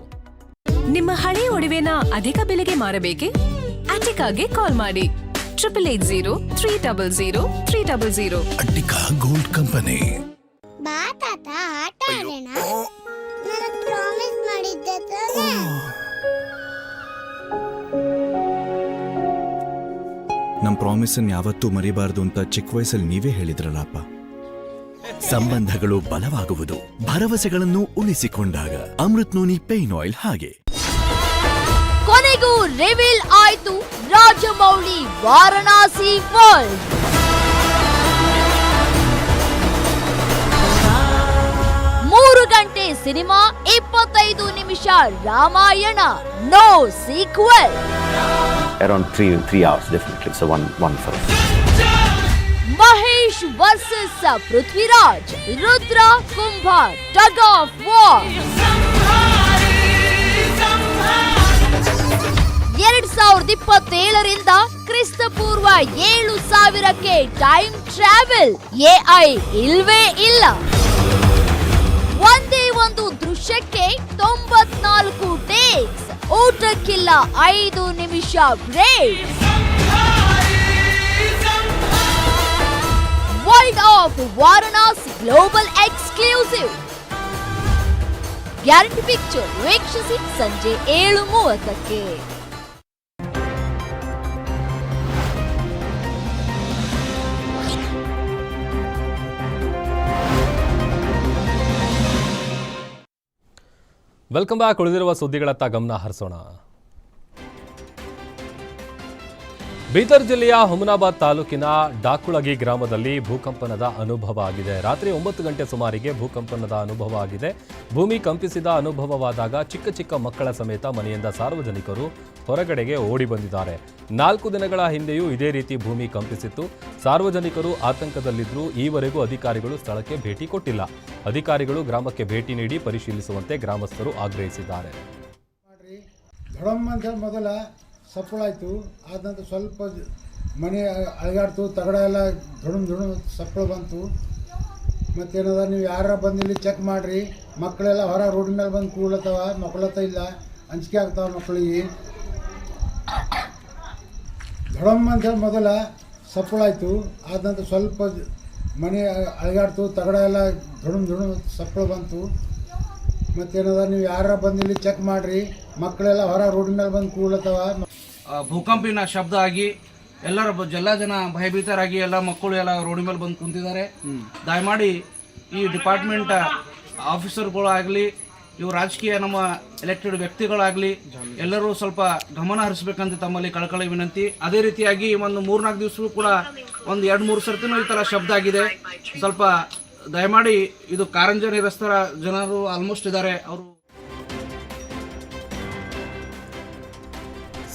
ನಿಮ್ಮ ಹಳೆಯ ಒಡವೆನ ಅಧಿಕ ಬೆಲೆಗೆ ಮಾರಬೇಕೆ? ಅಟಿಕಾಗೆ ಕಾಲ್ ಮಾಡಿ. Triple eight zero three double zero three double zero Attica gold company ಬಾ ತಾತ ಆಟ ಆಡೋಣ. ನನಗೆ ಪ್ರಾಮಿಸ್ ಮಾಡಿದ್ದೆ ತಾನೇ. ನಮ್ ಪ್ರಾಮಿಸನ್ ಯಾವತ್ತೂ ಮರಿಬಾರದು ಅಂತ ಚಿಕ್ಕ ವಯಸ್ಸಲ್ಲಿ ನೀವೇ ಹೇಳಿದ್ರಲ್ಲಪ್ಪ. ಸಂಬಂಧಗಳು ಬಲವಾಗುವುದು ಭರವಸೆಗಳನ್ನು ಉಳಿಸಿಕೊಂಡಾಗ ಅಮೃತ್ ನೋನಿ ಪೇನ್ ಆಯಿಲ್ ಹಾಗೆ. ಕೊನೆಗೂ ರಿವೀಲ್ ಆಯ್ತು ರಾಜಮೌಳಿ ವಾರಣಾಸಿ ವರ್ಲ್ಡ್ ಮೂರು ಗಂಟೆ ಸಿನಿಮಾ ಇಪ್ಪತ್ತೈದು ನಿಮಿಷ Ramayana no sequel around three three hours definitely so one one for Mahesh versus Prithviraj Rudra Kumbha tug of war ಎರಡ್ ಸಾವಿರದ ಇಪ್ಪತ್ತೇಳರಿಂದ ಕ್ರಿಸ್ತ ಪೂರ್ವ ಏಳು ಸಾವಿರಕ್ಕೆ ಟೈಮ್ ಟ್ರಾವೆಲ್ ಎಐ ಇಲ್ವೇ ಇಲ್ಲ. ಒಂದೇ ಒಂದು ದೃಶ್ಯಕ್ಕೆ ತೊಂಬತ್ನಾಲ್ಕು ಟೇಕ್ಸ್ ಊಟಕ್ಕಿಲ್ಲ ಐದು ನಿಮಿಷ break of Varanasi global exclusive guarantee picture ವೀಕ್ಷಿಸಿ ಸಂಜೆ ಏಳು ಮೂವತ್ತಕ್ಕೆ. ವೆಲ್ಕಮ್ ಬ್ಯಾಕ್ ಉಳಿದಿರುವ ಸುದ್ದಿಗಳತ್ತ ಗಮನ ಹರಿಸೋಣ. ಬೀದರ್ ಜಿಲ್ಲೆಯ ಹುಮನಾಬಾದ್ ತಾಲೂಕಿನ ಡಾಕುಳಗಿ ಗ್ರಾಮದಲ್ಲಿ ಭೂಕಂಪನದ ಅನುಭವ ಆಗಿದೆ. ರಾತ್ರಿ ಒಂಬತ್ತು ಗಂಟೆ ಸುಮಾರಿಗೆ ಭೂಕಂಪನದ ಅನುಭವ ಆಗಿದೆ. ಭೂಮಿ ಕಂಪಿಸಿದ ಅನುಭವವಾದಾಗ ಚಿಕ್ಕ ಚಿಕ್ಕ ಮಕ್ಕಳ ಸಮೇತ ಮನೆಯಿಂದ ಸಾರ್ವಜನಿಕರು ಹೊರಗಡೆಗೆ ಓಡಿ ಬಂದಿದ್ದಾರೆ. ನಾಲ್ಕು ದಿನಗಳ ಹಿಂದೆಯೂ ಇದೇ ರೀತಿ ಭೂಮಿ ಕಂಪಿಸಿತ್ತು. ಸಾರ್ವಜನಿಕರು ಆತಂಕದಲ್ಲಿದ್ದರೂ ಈವರೆಗೂ ಅಧಿಕಾರಿಗಳು ಸ್ಥಳಕ್ಕೆ ಭೇಟಿ ಕೊಟ್ಟಿಲ್ಲ. ಅಧಿಕಾರಿಗಳು ಗ್ರಾಮಕ್ಕೆ ಭೇಟಿ ನೀಡಿ ಪರಿಶೀಲಿಸುವಂತೆ ಗ್ರಾಮಸ್ಥರು ಆಗ್ರಹಿಸಿದ್ದಾರೆ. ಹೇಳಿ ಆದ ನಂತರ ಸ್ವಲ್ಪ ಮನೆ ಅಳಗಾಡ್ತು ತಗಡ ಎಲ್ಲ ಧುಡುಮ್ ಧುಡುಮ್ ಸಪ್ಪಳ ಬಂತು. ಮತ್ತೇನದ ನೀವು ಯಾರ ಬಂದಿಲ್ಲಿ ಚೆಕ್ ಮಾಡಿರಿ. ಮಕ್ಕಳೆಲ್ಲ ಹೊರ ರೋಡ್ ಮೇಲೆ ಬಂದು ಕೂಡ್ಲತ್ತವ ಮಕ್ಕಳತ್ತ ಇಲ್ಲ. ಅಂಜಿಕೆ ಆಗ್ತಾವ ಮಕ್ಕಳಿಗೆ. ಧಡಮ್ ಅಂತೇಳಿ ಮೊದಲ ಆಯಿತು. ಆದ ನಂತರ ಸ್ವಲ್ಪ ಮನೆ ಅಳಗಾಡ್ತು ತಗಡ ಎಲ್ಲ ಧುಡುಮ್ ಧುಡುಮ್ ಸಪ್ಪಳ ಬಂತು. ಮತ್ತೇನದ ನೀವು ಯಾರ ಬಂದಿಲ್ಲಿ ಚೆಕ್ ಮಾಡಿರಿ. ಮಕ್ಕಳೆಲ್ಲ ಹೊರ ರೋಡ್ ಮೇಲೆ ಬಂದು ಕೂಡ್ಲತ್ತವ ಆ, ಭೂಕಂಪಿನ ಶಬ್ದ ಆಗಿ ಎಲ್ಲರ ಎಲ್ಲ ಜನ ಭಯಭೀತರಾಗಿ ಎಲ್ಲ ಮಕ್ಕಳು ಎಲ್ಲ ರೋಡಿ ಮೇಲೆ ಬಂದು ಕುಂತಿದ್ದಾರೆ. ದಯಮಾಡಿ ಈ ಡಿಪಾರ್ಟ್ಮೆಂಟ್ ಆಫೀಸರ್ಗಳಾಗಲಿ ಇವು ರಾಜಕೀಯ ನಮ್ಮ ಎಲೆಕ್ಟೆಡ್ ವ್ಯಕ್ತಿಗಳಾಗಲಿ ಎಲ್ಲರೂ ಸ್ವಲ್ಪ ಗಮನ ಹರಿಸ್ಬೇಕಂತ ತಮ್ಮಲ್ಲಿ ಕಳಕಳಿ ವಿನಂತಿ. ಅದೇ ರೀತಿಯಾಗಿ ಒಂದು ಮೂರ್ನಾಲ್ಕು ದಿವಸವೂ ಕೂಡ ಒಂದು ಎರಡು ಮೂರು ಸರ್ತಿನೂ ಈ ಥರ ಶಬ್ದ ಆಗಿದೆ. ಸ್ವಲ್ಪ ದಯಮಾಡಿ ಇದು ಕಾರಂಜ ನಿರಸ್ತರ ಜನರು ಆಲ್ಮೋಸ್ಟ್ ಇದ್ದಾರೆ. ಅವರು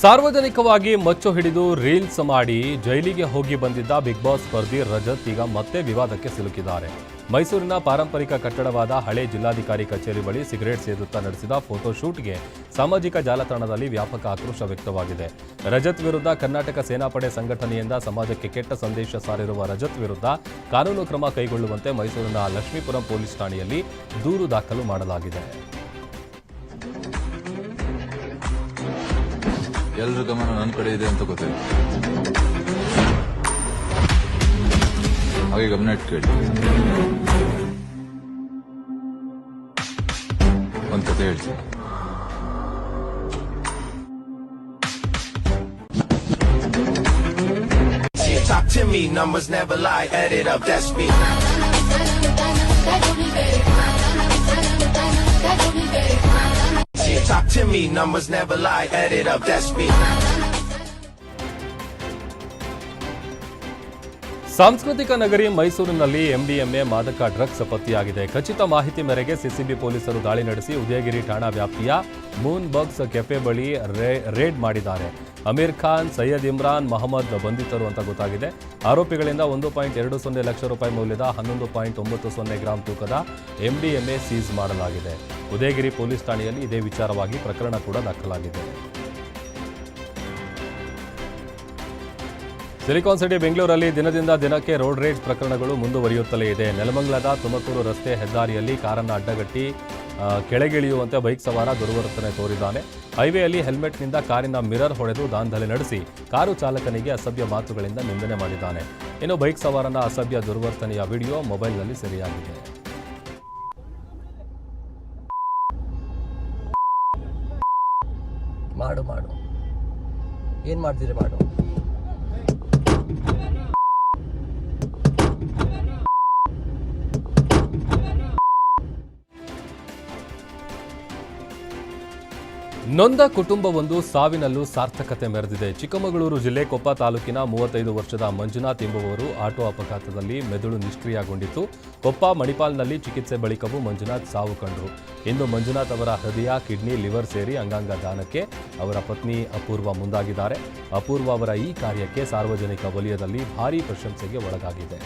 ಸಾರ್ವಜನಿಕವಾಗಿ ಮಚ್ಚು ಹಿಡಿದು ರೀಲ್ಸ್ ಮಾಡಿ ಜೈಲಿಗೆ ಹೋಗಿ ಬಂದಿದ್ದ ಬಿಗ್ ಬಾಸ್ ಸ್ಪರ್ಧಿ ರಜತ್ ಈಗ ಮತ್ತೆ ವಿವಾದಕ್ಕೆ ಸಿಲುಕಿದ್ದಾರೆ. ಮೈಸೂರಿನ ಪಾರಂಪರಿಕ ಕಟ್ಟಡವಾದ ಹಳೆ ಜಿಲ್ಲಾಧಿಕಾರಿ ಕಚೇರಿ ಬಳಿ ಸಿಗರೇಟ್ ಸೇದುತ್ತಾ ನಡೆಸಿದ ಫೋಟೋಶೂಟ್ಗೆ ಸಾಮಾಜಿಕ ಜಾಲತಾಣದಲ್ಲಿ ವ್ಯಾಪಕ ಆಕ್ರೋಶ ವ್ಯಕ್ತವಾಗಿದೆ. ರಜತ್ ವಿರುದ್ಧ ಕರ್ನಾಟಕ ಸೇನಾಪಡೆ ಸಂಘಟನೆಯಿಂದ ಸಮಾಜಕ್ಕೆ ಕೆಟ್ಟ ಸಂದೇಶ ಸಾರಿರುವ ರಜತ್ ವಿರುದ್ಧ ಕಾನೂನು ಕ್ರಮ ಕೈಗೊಳ್ಳುವಂತೆ ಮೈಸೂರಿನ ಲಕ್ಷ್ಮೀಪುರಂ ಪೊಲೀಸ್ ಠಾಣೆಯಲ್ಲಿ ದೂರು ದಾಖಲು ಮಾಡಲಾಗಿದೆ. ಎಲ್ರ ಗಮನ ನನ್ನ ಕಡೆ ಇದೆ ಅಂತ ಗೊತ್ತಿಲ್ಲ. ಹಾಗೆ ಗಮನ ಇಟ್ಟು ಕೇಳಿ ಒಂದ್ ಕತೆ ಹೇಳ್ತೀನಿ. Talk to me, numbers never lie, add it up, that's me. Talk to me, numbers never lie, add it up, that's me. ಸಾಂಸ್ಕೃತಿಕ ನಗರಿ ಮೈಸೂರಿನಲ್ಲಿ ಎಂಡಿಎಂಎ ಮಾದಕ ಡ್ರಗ್ಸ್ ಪತ್ತೆಯಾಗಿದೆ. ಖಚಿತ ಮಾಹಿತಿ ಮೇರೆಗೆ ಸಿಸಿಬಿ ಪೊಲೀಸರು ದಾಳಿ ನಡೆಸಿ ಉದಯಗಿರಿ ಠಾಣಾ ವ್ಯಾಪ್ತಿಯ ಮೂನ್ ಬಗ್ಸ್ ಕೆಫೆ ಬಳಿ ರೇಡ್ ಮಾಡಿದ್ದಾರೆ. ಅಮೀರ್ ಖಾನ್, ಸೈಯದ್ ಇಮ್ರಾನ್, ಮಹಮ್ಮದ್ ಬಂಧಿತರು ಅಂತ ಗೊತ್ತಾಗಿದೆ. ಆರೋಪಿಗಳಿಂದ ಒಂದು ಪಾಯಿಂಟ್ ಎರಡು ಸೊನ್ನೆ ಲಕ್ಷ ರೂಪಾಯಿ ಮೌಲ್ಯದ ಹನ್ನೊಂದು ಪಾಯಿಂಟ್ ಒಂಬತ್ತು ಸೊನ್ನೆ ಗ್ರಾಂ ತೂಕದ ಎಂಡಿಎಂಎ ಸೀಸ್ ಮಾಡಲಾಗಿದೆ. ಉದಯಗಿರಿ ಪೊಲೀಸ್ ಠಾಣೆಯಲ್ಲಿ ಇದೇ ವಿಚಾರವಾಗಿ ಪ್ರಕರಣ ಕೂಡ ದಾಖಲಾಗಿದೆ. ಸಿಲಿಕಾನ್ ಸಿಟಿ ಬೆಂಗಳೂರಲ್ಲಿ ದಿನದಿಂದ ದಿನಕ್ಕೆ ರೋಡ್ ರೇಜ್ ಪ್ರಕರಣಗಳು ಮುಂದುವರಿಯುತ್ತಲೇ ಇದೆ. ನೆಲಮಂಗಲದ ತುಮಕೂರು ರಸ್ತೆ ಹೆದ್ದಾರಿಯಲ್ಲಿ ಕಾರನ್ನು ಅಡ್ಡಗಟ್ಟಿ ಕೆಳಗಿಳಿಯುವಂತೆ ಬೈಕ್ ಸವಾರ ದುರ್ವರ್ತನೆ ತೋರಿದ್ದಾನೆ. ಹೈವೇಯಲ್ಲಿ ಹೆಲ್ಮೆಟ್ನಿಂದ ಕಾರಿನ ಮಿರರ್ ಹೊಡೆದು ದಾಂಧಲೆ ನಡೆಸಿ ಕಾರು ಚಾಲಕನಿಗೆ ಅಸಭ್ಯ ಮಾತುಗಳಿಂದ ನಿಂದನೆ ಮಾಡಿದ್ದಾನೆ. ಇನ್ನು ಬೈಕ್ ಸವಾರನ ಅಸಭ್ಯ ದುರ್ವರ್ತನೆಯ ವಿಡಿಯೋ ಮೊಬೈಲ್ನಲ್ಲಿ ಸೆರೆಯಾಗಿದೆ. ಮಾಡು ಮಾಡು. ಏನು ಮಾಡ್ತೀರಿ ಮಾಡು? ನೊಂದ ಕುಟುಂಬವೊಂದು ಸಾವಿನಲ್ಲೂ ಸಾರ್ಥಕತೆ ಮೆರೆದಿದೆ. ಚಿಕ್ಕಮಗಳೂರು ಜಿಲ್ಲೆ ಕೊಪ್ಪ ತಾಲೂಕಿನ ಮೂವತ್ತೈದು ವರ್ಷದ ಮಂಜುನಾಥ್ ಎಂಬುವವರು ಆಟೋ ಅಪಘಾತದಲ್ಲಿ ಮೆದುಳು ನಿಷ್ಕ್ರಿಯಗೊಂಡಿತ್ತು. ಕೊಪ್ಪ ಮಣಿಪಾಲ್ನಲ್ಲಿ ಚಿಕಿತ್ಸೆ ಬಳಿಕವೂ ಮಂಜುನಾಥ್ ಸಾವು ಕಂಡರು. ಇಂದು ಮಂಜುನಾಥ್ ಅವರ ಹೃದಯ, ಕಿಡ್ನಿ, ಲಿವರ್ ಸೇರಿ ಅಂಗಾಂಗ ದಾನಕ್ಕೆ ಅವರ ಪತ್ನಿ ಅಪೂರ್ವ ಮುಂದಾಗಿದ್ದಾರೆ. ಅಪೂರ್ವ ಅವರ ಈ ಕಾರ್ಯಕ್ಕೆ ಸಾರ್ವಜನಿಕ ವಲಯದಲ್ಲಿ ಭಾರೀ ಪ್ರಶಂಸೆಗೆ ಒಳಗಾಗಿದೆ.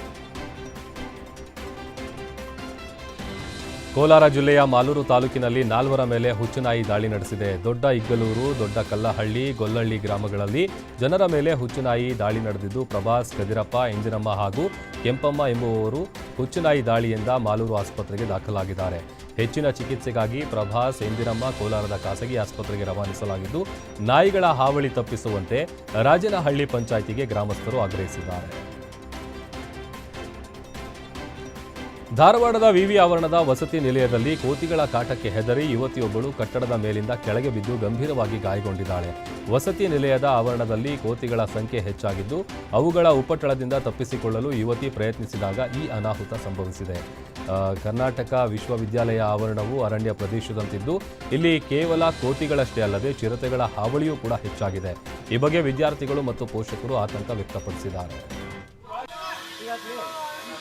ಕೋಲಾರ ಜಿಲ್ಲೆಯ ಮಾಲೂರು ತಾಲೂಕಿನಲ್ಲಿ ನಾಲ್ವರ ಮೇಲೆ ಹುಚ್ಚುನಾಯಿ ದಾಳಿ ನಡೆಸಿದೆ. ದೊಡ್ಡ ಇಗ್ಗಲೂರು, ದೊಡ್ಡ ಕಲ್ಲಹಳ್ಳಿ ಗೊಲ್ಲಹಳ್ಳಿ ಗ್ರಾಮಗಳಲ್ಲಿ ಜನರ ಮೇಲೆ ಹುಚ್ಚುನಾಯಿ ದಾಳಿ ನಡೆದಿದ್ದು, ಪ್ರಭಾಸ್, ಕದಿರಪ್ಪ, ಎಂಜಿನಮ್ಮ ಹಾಗೂ ಕೆಂಪಮ್ಮ ಎಂಬುವವರು ಹುಚ್ಚುನಾಯಿ ದಾಳಿಯಿಂದ ಮಾಲೂರು ಆಸ್ಪತ್ರೆಗೆ ದಾಖಲಾಗಿದ್ದಾರೆ. ಹೆಚ್ಚಿನ ಚಿಕಿತ್ಸೆಗಾಗಿ ಪ್ರಭಾಸ್ ಎಂದಿರಮ್ಮ ಕೋಲಾರದ ಖಾಸಗಿ ಆಸ್ಪತ್ರೆಗೆ ರವಾನಿಸಲಾಗಿದ್ದು, ನಾಯಿಗಳ ಹಾವಳಿ ತಪ್ಪಿಸುವಂತೆ ರಾಜನಹಳ್ಳಿ ಪಂಚಾಯಿತಿಗೆ ಗ್ರಾಮಸ್ಥರು ಆಗ್ರಹಿಸಿದ್ದಾರೆ. ಧಾರವಾಡದ ವಿವಿ ಆವರಣದ ವಸತಿ ನಿಲಯದಲ್ಲಿ ಕೋತಿಗಳ ಕಾಟಕ್ಕೆ ಹೆದರಿ ಯುವತಿಯೊಬ್ಬಳು ಕಟ್ಟಡದ ಮೇಲಿಂದ ಕೆಳಗೆ ಬಿದ್ದು ಗಂಭೀರವಾಗಿ ಗಾಯಗೊಂಡಿದ್ದಾಳೆ. ವಸತಿ ನಿಲಯದ ಆವರಣದಲ್ಲಿ ಕೋತಿಗಳ ಸಂಖ್ಯೆ ಹೆಚ್ಚಾಗಿದ್ದು, ಅವುಗಳ ಉಪಟಳದಿಂದ ತಪ್ಪಿಸಿಕೊಳ್ಳಲು ಯುವತಿ ಪ್ರಯತ್ನಿಸಿದಾಗ ಈ ಅನಾಹುತ ಸಂಭವಿಸಿದೆ. ಕರ್ನಾಟಕ ವಿಶ್ವವಿದ್ಯಾಲಯ ಆವರಣವು ಅರಣ್ಯ ಪ್ರದೇಶದಂತಿದ್ದು, ಇಲ್ಲಿ ಕೇವಲ ಕೋತಿಗಳಷ್ಟೇ ಅಲ್ಲದೆ ಚಿರತೆಗಳ ಹಾವಳಿಯೂ ಕೂಡ ಹೆಚ್ಚಾಗಿದೆ. ಈ ಬಗ್ಗೆ ವಿದ್ಯಾರ್ಥಿಗಳು ಮತ್ತು ಪೋಷಕರು ಆತಂಕ ವ್ಯಕ್ತಪಡಿಸಿದ್ದಾರೆ.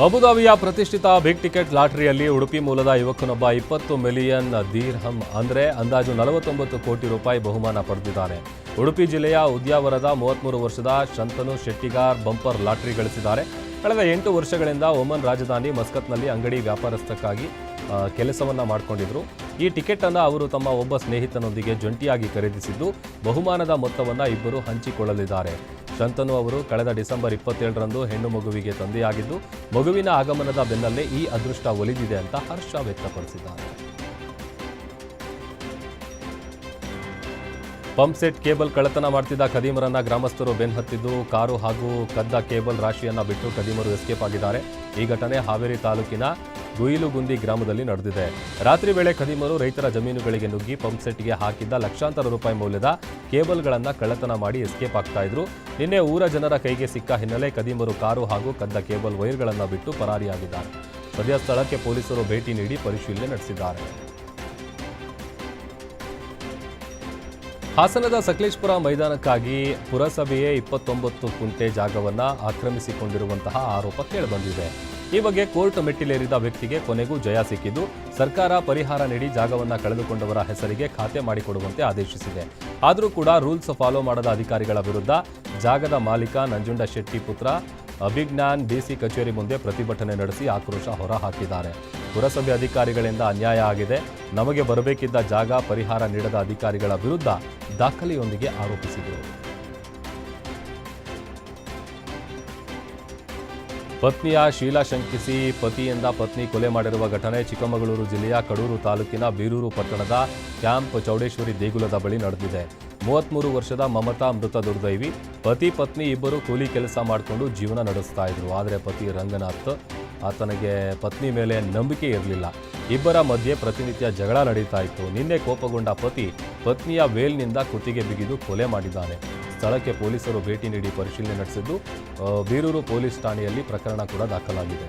ಅಬುದಾಬಿಯ ಪ್ರತಿಷ್ಠಿತ ಬಿಗ್ ಟಿಕೆಟ್ ಲಾಟರಿಯಲ್ಲಿ ಉಡುಪಿ ಮೂಲದ ಯುವಕನೊಬ್ಬ ಇಪ್ಪತ್ತು ಮಿಲಿಯನ್ ದೀರ್ಹಂ ಅಂದರೆ ಅಂದಾಜು ನಲವತ್ತೊಂಬತ್ತು ಕೋಟಿ ರೂಪಾಯಿ ಬಹುಮಾನ ಪಡೆದಿದ್ದಾನೆ ಉಡುಪಿ ಜಿಲ್ಲೆಯ ಉದ್ಯಾವರದ ಮೂವತ್ತ್ಮೂರು ವರ್ಷದ ಶಂತನು ಶೆಟ್ಟಿಗಾರ್ ಬಂಪರ್ ಲಾಟರಿ ಗಳಿಸಿದ್ದಾರೆ. ಕಳೆದ ಎಂಟು ವರ್ಷಗಳಿಂದ ಒಮನ್ ರಾಜಧಾನಿ ಮಸ್ಕತ್ನಲ್ಲಿ ಅಂಗಡಿ ವ್ಯಾಪಾರಸ್ಥಕ್ಕಾಗಿ ಕೆಲಸವನ್ನ ಮಾಡಿಕೊಂಡಿದ್ರು. ಈ ಟಿಕೆಟನ್ನು ಅವರು ತಮ್ಮ ಒಬ್ಬ ಸ್ನೇಹಿತನೊಂದಿಗೆ ಜಂಟಿಯಾಗಿ ಖರೀದಿಸಿದ್ದು, ಬಹುಮಾನದ ಮೊತ್ತವನ್ನು ಇಬ್ಬರು ಹಂಚಿಕೊಳ್ಳಲಿದ್ದಾರೆ. ಶಂತನು ಅವರು ಕಳೆದ ಡಿಸೆಂಬರ್ ಇಪ್ಪತ್ತೇಳರಂದು ಹೆಣ್ಣು ಮಗುವಿಗೆ ತಂದೆಯಾಗಿದ್ದು, ಮಗುವಿನ ಆಗಮನದ ಬೆನ್ನಲ್ಲೇ ಈ ಅದೃಷ್ಟ ಒಲಿದಿದೆ ಅಂತ ಹರ್ಷ ವ್ಯಕ್ತಪಡಿಸಿದ್ದಾರೆ. ಪಂಪ್ಸೆಟ್ ಕೇಬಲ್ ಕಳ್ಳತನ ಮಾಡ್ತಿದ್ದ ಕದೀಮರನ್ನ ಗ್ರಾಮಸ್ಥರು ಬೆನ್ನಹತ್ತಿದ್ದು ಕಾರು ಹಾಗೂ ಕದ್ದ ಕೇಬಲ್ ರಾಶಿಯನ್ನ ಬಿಟ್ಟು ಕದೀಮರು ಎಸ್ಕೇಪ್ ಆಗಿದ್ದಾರೆ. ಈ ಘಟನೆ ಹಾವೇರಿ ತಾಲೂಕಿನ ಗುಯಿಲುಗುಂದಿ ಗ್ರಾಮದಲ್ಲಿ ನಡೆದಿದೆ. ರಾತ್ರಿ ವೇಳೆ ಖದೀಮರು ರೈತರ ಜಮೀನುಗಳಿಗೆ ನುಗ್ಗಿ ಪಂಪ್ಸೆಟ್ಗೆ ಹಾಕಿದ್ದ ಲಕ್ಷಾಂತರ ರೂಪಾಯಿ ಮೌಲ್ಯದ ಕೇಬಲ್ಗಳನ್ನು ಕಳ್ಳತನ ಮಾಡಿ ಎಸ್ಕೇಪ್ ಆಗ್ತಾ ಇದ್ರು. ನಿನ್ನೆ ಊರ ಜನರ ಕೈಗೆ ಸಿಕ್ಕ ಹಿನ್ನೆಲೆ ಖದೀಮರು ಕಾರು ಹಾಗೂ ಕದ್ದ ಕೇಬಲ್ ವೈರ್ಗಳನ್ನು ಬಿಟ್ಟು ಪರಾರಿಯಾಗಿದ್ದಾರೆ. ಸದ್ಯ ಸ್ಥಳಕ್ಕೆ ಪೊಲೀಸರು ಭೇಟಿ ನೀಡಿ ಪರಿಶೀಲನೆ ನಡೆಸಿದ್ದಾರೆ. ಹಾಸನದ ಸಕಲೇಶ್ಪುರ ಮೈದಾನಕ್ಕಾಗಿ ಪುರಸಭೆಯೇ ಇಪ್ಪತ್ತೊಂಬತ್ತು ಕುಂಟೆ ಜಾಗವನ್ನ ಆಕ್ರಮಿಸಿಕೊಂಡಿರುವಂತಹ ಆರೋಪ ಕೇಳಿಬಂದಿದೆ. ಈ ಬಗ್ಗೆ ಕೋರ್ಟ್ ಮೆಟ್ಟಿಲೇರಿದ ವ್ಯಕ್ತಿಗೆ ಕೊನೆಗೂ ಜಯ ಸಿಕ್ಕಿದ್ದು, ಸರ್ಕಾರ ಪರಿಹಾರ ನೀಡಿ ಜಾಗವನ್ನು ಕಳೆದುಕೊಂಡವರ ಹೆಸರಿಗೆ ಖಾತೆ ಮಾಡಿಕೊಡುವಂತೆ ಆದೇಶಿಸಿದೆ. ಆದರೂ ಕೂಡ ರೂಲ್ಸ್ ಫಾಲೋ ಮಾಡದ ಅಧಿಕಾರಿಗಳ ವಿರುದ್ಧ ಜಾಗದ ಮಾಲೀಕ ನಂಜುಂಡ ಶೆಟ್ಟಿ ಪುತ್ರ ಅಭಿಜ್ಞಾನ್ ಡಿಸಿ ಕಚೇರಿ ಮುಂದೆ ಪ್ರತಿಭಟನೆ ನಡೆಸಿ ಆಕ್ರೋಶ ಹೊರಹಾಕಿದ್ದಾರೆ. ಪುರಸಭೆ ಅಧಿಕಾರಿಗಳಿಂದ ಅನ್ಯಾಯ ಆಗಿದೆ. ನಮಗೆ ಬರಬೇಕಿದ್ದ ಜಾಗ ಪರಿಹಾರ ನೀಡದ ಅಧಿಕಾರಿಗಳ ವಿರುದ್ಧ ದಾಖಲೆಯೊಂದಿಗೆ ಆರೋಪಿಸಿದರು. ಪತ್ನಿಯ ಶೀಲ ಶಂಕಿಸಿ ಪತಿಯಿಂದ ಪತ್ನಿ ಕೊಲೆ ಮಾಡಿರುವ ಘಟನೆ ಚಿಕ್ಕಮಗಳೂರು ಜಿಲ್ಲೆಯ ಕಡೂರು ತಾಲೂಕಿನ ಬೀರೂರು ಪಟ್ಟಣದ ಕ್ಯಾಂಪ್ ಚೌಡೇಶ್ವರಿ ದೇಗುಲದ ಬಳಿ ನಡೆದಿದೆ. ಮೂವತ್ಮೂರು ವರ್ಷದ ಮಮತಾ ಮೃತ ದುರ್ದೈವಿ. ಪತಿ ಪತ್ನಿ ಇಬ್ಬರು ಕೂಲಿ ಕೆಲಸ ಮಾಡಿಕೊಂಡು ಜೀವನ ನಡೆಸ್ತಾ ಇದ್ರು. ಆದರೆ ಪತಿ ರಂಗನಾಥ್ ಆತನಿಗೆ ಪತ್ನಿ ಮೇಲೆ ನಂಬಿಕೆ ಇರಲಿಲ್ಲ. ಇಬ್ಬರ ಮಧ್ಯೆ ಪ್ರತಿನಿತ್ಯ ಜಗಳ ನಡೀತಾ ಇತ್ತು. ನಿನ್ನೆ ಕೋಪಗೊಂಡ ಪತಿ ಪತ್ನಿಯ ವೇಲ್ನಿಂದ ಕುತ್ತಿಗೆ ಬಿಗಿದು ಕೊಲೆ ಮಾಡಿದ್ದಾನೆ. ಸ್ಥಳಕ್ಕೆ ಪೊಲೀಸರು ಭೇಟಿ ನೀಡಿ ಪರಿಶೀಲನೆ ನಡೆಸಿದ್ದು ಬೀರೂರು ಪೊಲೀಸ್ ಠಾಣೆಯಲ್ಲಿ ಪ್ರಕರಣ ಕೂಡ ದಾಖಲಾಗಿದೆ.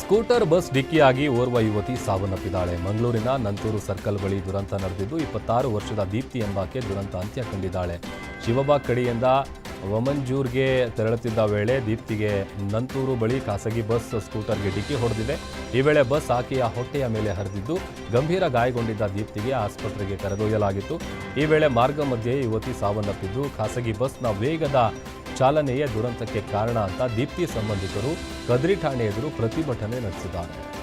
ಸ್ಕೂಟರ್ ಬಸ್ ಡಿಕ್ಕಿಯಾಗಿ ಓರ್ವ ಯುವತಿ ಸಾವನ್ನಪ್ಪಿದ್ದಾಳೆ. ಮಂಗಳೂರಿನ ನಂತೂರು ಸರ್ಕಲ್ ಬಳಿ ದುರಂತ ನಡೆದಿದ್ದು, ಇಪ್ಪತ್ತಾರು ವರ್ಷದ ದೀಪ್ತಿ ಎಂಬಾಕೆ ದುರಂತ ಅಂತ್ಯ ಕಂಡಿದ್ದಾಳೆ. ಶಿವಬಾಗ್ ಕಡೆಯಿಂದ ವಮಂಜೂರ್ಗೆ ತೆರಳುತ್ತಿದ್ದ ವೇಳೆ ದೀಪ್ತಿಗೆ ನಂತೂರು ಬಳಿ ಖಾಸಗಿ ಬಸ್ ಸ್ಕೂಟರ್ಗೆ ಡಿಕ್ಕಿ ಹೊಡೆದಿದೆ. ಈ ವೇಳೆ ಬಸ್ ಆಕೆಯ ಹೊಟ್ಟೆಯ ಮೇಲೆ ಹರಿದಿದ್ದು, ಗಂಭೀರ ಗಾಯಗೊಂಡಿದ್ದ ದೀಪ್ತಿಗೆ ಆಸ್ಪತ್ರೆಗೆ ಕರೆದೊಯ್ಯಲಾಗಿತ್ತು. ಈ ವೇಳೆ ಮಾರ್ಗ ಮಧ್ಯೆ ಯುವತಿ ಸಾವನ್ನಪ್ಪಿದ್ದು, ಖಾಸಗಿ ಬಸ್ನ ವೇಗದ ಚಾಲನೆಯೇ ದುರಂತಕ್ಕೆ ಕಾರಣ ಅಂತ ದೀಪ್ತಿ ಸಂಬಂಧಿಕರು ಕದ್ರಿ ಠಾಣೆ ಎದುರು ಪ್ರತಿಭಟನೆ ನಡೆಸಿದ್ದಾರೆ.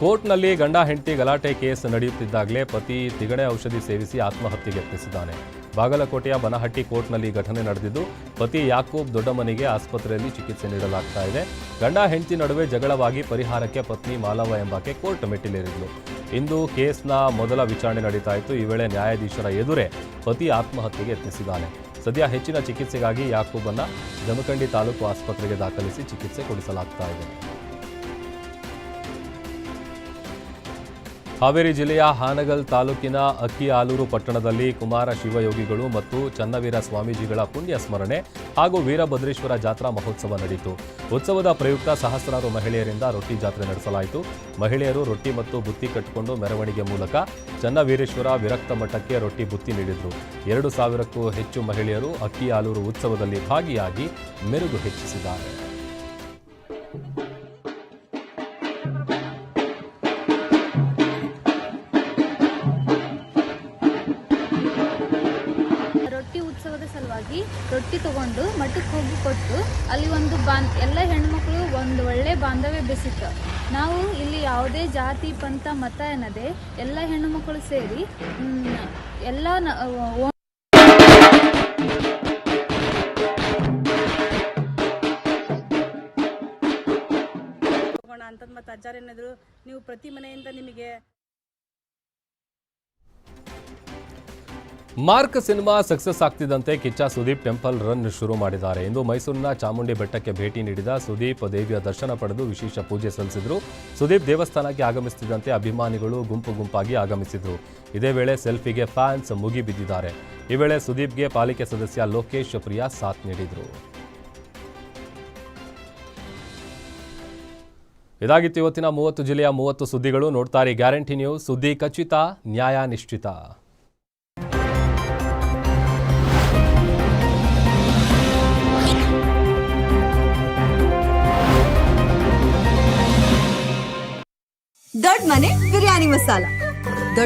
ಕೋರ್ಟ್ನಲ್ಲಿ ಗಂಡ ಹೆಂಡತಿ ಗಲಾಟೆ ಕೇಸ್ ನಡೆಯುತ್ತಿದ್ದಾಗಲೇ ಪತಿ ತಿಗಣೆ ಔಷಧಿ ಸೇವಿಸಿ ಆತ್ಮಹತ್ಯೆಗೆ ಯತ್ನಿಸಿದ್ದಾನೆ. ಬಾಗಲಕೋಟೆಯ ಬನಹಟ್ಟಿ ಕೋರ್ಟ್ನಲ್ಲಿ ಘಟನೆ ನಡೆದಿದ್ದು, ಪತಿ ಯಾಕೂಬ್ ದೊಡ್ಡಮನಿಗೆ ಆಸ್ಪತ್ರೆಯಲ್ಲಿ ಚಿಕಿತ್ಸೆ ನೀಡಲಾಗ್ತಾ ಇದೆ. ಗಂಡ ಹೆಂಡತಿ ನಡುವೆ ಜಗಳವಾಗಿ ಪರಿಹಾರಕ್ಕೆ ಪತ್ನಿ ಮಾಲವ ಎಂಬಾಕೆ ಕೋರ್ಟ್ ಮೆಟ್ಟಿಲೇರಿದ್ಲು. ಇಂದು ಕೇಸ್ನ ಮೊದಲ ವಿಚಾರಣೆ ನಡೀತಾ ಇತ್ತು. ಈ ವೇಳೆ ನ್ಯಾಯಾಧೀಶರ ಎದುರೇ ಪತಿ ಆತ್ಮಹತ್ಯೆಗೆ ಯತ್ನಿಸಿದ್ದಾನೆ. ಸದ್ಯ ಹೆಚ್ಚಿನ ಚಿಕಿತ್ಸೆಗಾಗಿ ಯಾಕೂಬನ್ನು ಜಮಖಂಡಿ ತಾಲೂಕು ಆಸ್ಪತ್ರೆಗೆ ದಾಖಲಿಸಿ ಚಿಕಿತ್ಸೆ ಕೊಡಿಸಲಾಗ್ತಾ ಇದೆ. ಹಾವೇರಿ ಜಿಲ್ಲೆಯ ಹಾನಗಲ್ ತಾಲೂಕಿನ ಅಕ್ಕಿ ಆಲೂರು ಪಟ್ಟಣದಲ್ಲಿ ಕುಮಾರ ಶಿವಯೋಗಿಗಳು ಮತ್ತು ಚನ್ನವೀರ ಸ್ವಾಮೀಜಿಗಳ ಪುಣ್ಯ ಸ್ಮರಣೆ ಹಾಗೂ ವೀರಭದ್ರೇಶ್ವರ ಜಾತ್ರಾ ಮಹೋತ್ಸವ ನಡೆಯಿತು. ಉತ್ಸವದ ಪ್ರಯುಕ್ತ ಸಹಸ್ರಾರು ಮಹಿಳೆಯರಿಂದ ರೊಟ್ಟಿ ಜಾತ್ರೆ ನಡೆಸಲಾಯಿತು. ಮಹಿಳೆಯರು ರೊಟ್ಟಿ ಮತ್ತು ಬುತ್ತಿ ಕಟ್ಟಿಕೊಂಡು ಮೆರವಣಿಗೆ ಮೂಲಕ ಚನ್ನವೀರೇಶ್ವರ ವಿರಕ್ತ ಮಠಕ್ಕೆ ರೊಟ್ಟಿ ಬುತ್ತಿ ನೀಡಿದರು. ಎರಡು ಸಾವಿರಕ್ಕೂ ಹೆಚ್ಚು ಮಹಿಳೆಯರು ಅಕ್ಕಿ ಆಲೂರು ಉತ್ಸವದಲ್ಲಿ ಭಾಗಿಯಾಗಿ ಮೆರುಗು ಹೆಚ್ಚಿಸಿದ್ದಾರೆ. ಕೊಟ್ಟು ಅಲ್ಲಿ ಒಂದು ಬಾನ್, ಎಲ್ಲ ಹೆಣ್ಮಕ್ಳು ಒಂದು ಒಳ್ಳೆ ಬಾಂಧವ್ಯ ಬೆಸಿತ್ತು ನಾವು ಇಲ್ಲಿ ಯಾವುದೇ ಜಾತಿ, ಪಂಥ, ಮತ ಎನ್ನದೆ ಎಲ್ಲ ಹೆಣ್ಣುಮಕ್ಕಳು ಸೇರಿ ಎಲ್ಲ ಹೋಗೋಣ ಅಂತಂದ್ ಮತ್ತೆ ಅಜ್ಜಾರ್ ಏನಾದ್ರು ನೀವು ಪ್ರತಿ ಮನೆಯಿಂದ ನಿಮಗೆ ಮಾರ್ಕ್ ಸಿನಿಮಾ ಸಕ್ಸಸ್ ಆಗ್ತಿದ್ದಂತೆ ಕಿಚ್ಚ ಸುದೀಪ್ ಟೆಂಪಲ್ ರನ್ ಶುರು ಮಾಡಿದ್ದಾರೆ. ಇಂದು ಮೈಸೂರಿನ ಚಾಮುಂಡಿ ಬೆಟ್ಟಕ್ಕೆ ಭೇಟಿ ನೀಡಿದ ಸುದೀಪ್, ದೇವಿಯ ದರ್ಶನ ಪಡೆದು ವಿಶೇಷ ಪೂಜೆ ಸಲ್ಲಿಸಿದ್ರು. ಸುದೀಪ್ ದೇವಸ್ಥಾನಕ್ಕೆ ಆಗಮಿಸುತ್ತಿದ್ದಂತೆ ಅಭಿಮಾನಿಗಳು ಗುಂಪು ಗುಂಪಾಗಿ ಆಗಮಿಸಿದ್ರು. ಇದೇ ವೇಳೆ ಸೆಲ್ಫಿಗೆ ಫ್ಯಾನ್ಸ್ ಮುಗಿಬಿದ್ದಿದ್ದಾರೆ ಈ ವೇಳೆ ಸುದೀಪ್ಗೆ ಪಾಲಿಕೆ ಸದಸ್ಯ ಲೋಕೇಶ್ ಪ್ರಿಯಾ ಸಾಥ್ ನೀಡಿದರು. ಇದಾಗಿತ್ತು ಇವತ್ತಿನ ಮೂವತ್ತು ಜಿಲ್ಲೆಯ ಮೂವತ್ತು ಸುದ್ದಿಗಳು ನೋಡ್ತಾರೆ ಗ್ಯಾರಂಟಿ ನ್ಯೂಸ್, ಸುದ್ದಿ ಖಚಿತ, ನ್ಯಾಯ ನಿಶ್ಚಿತ. ದೊಡ್ಡ ಮನೆ ಬಿರಿಯಾನಿ ಮಸಾಲ.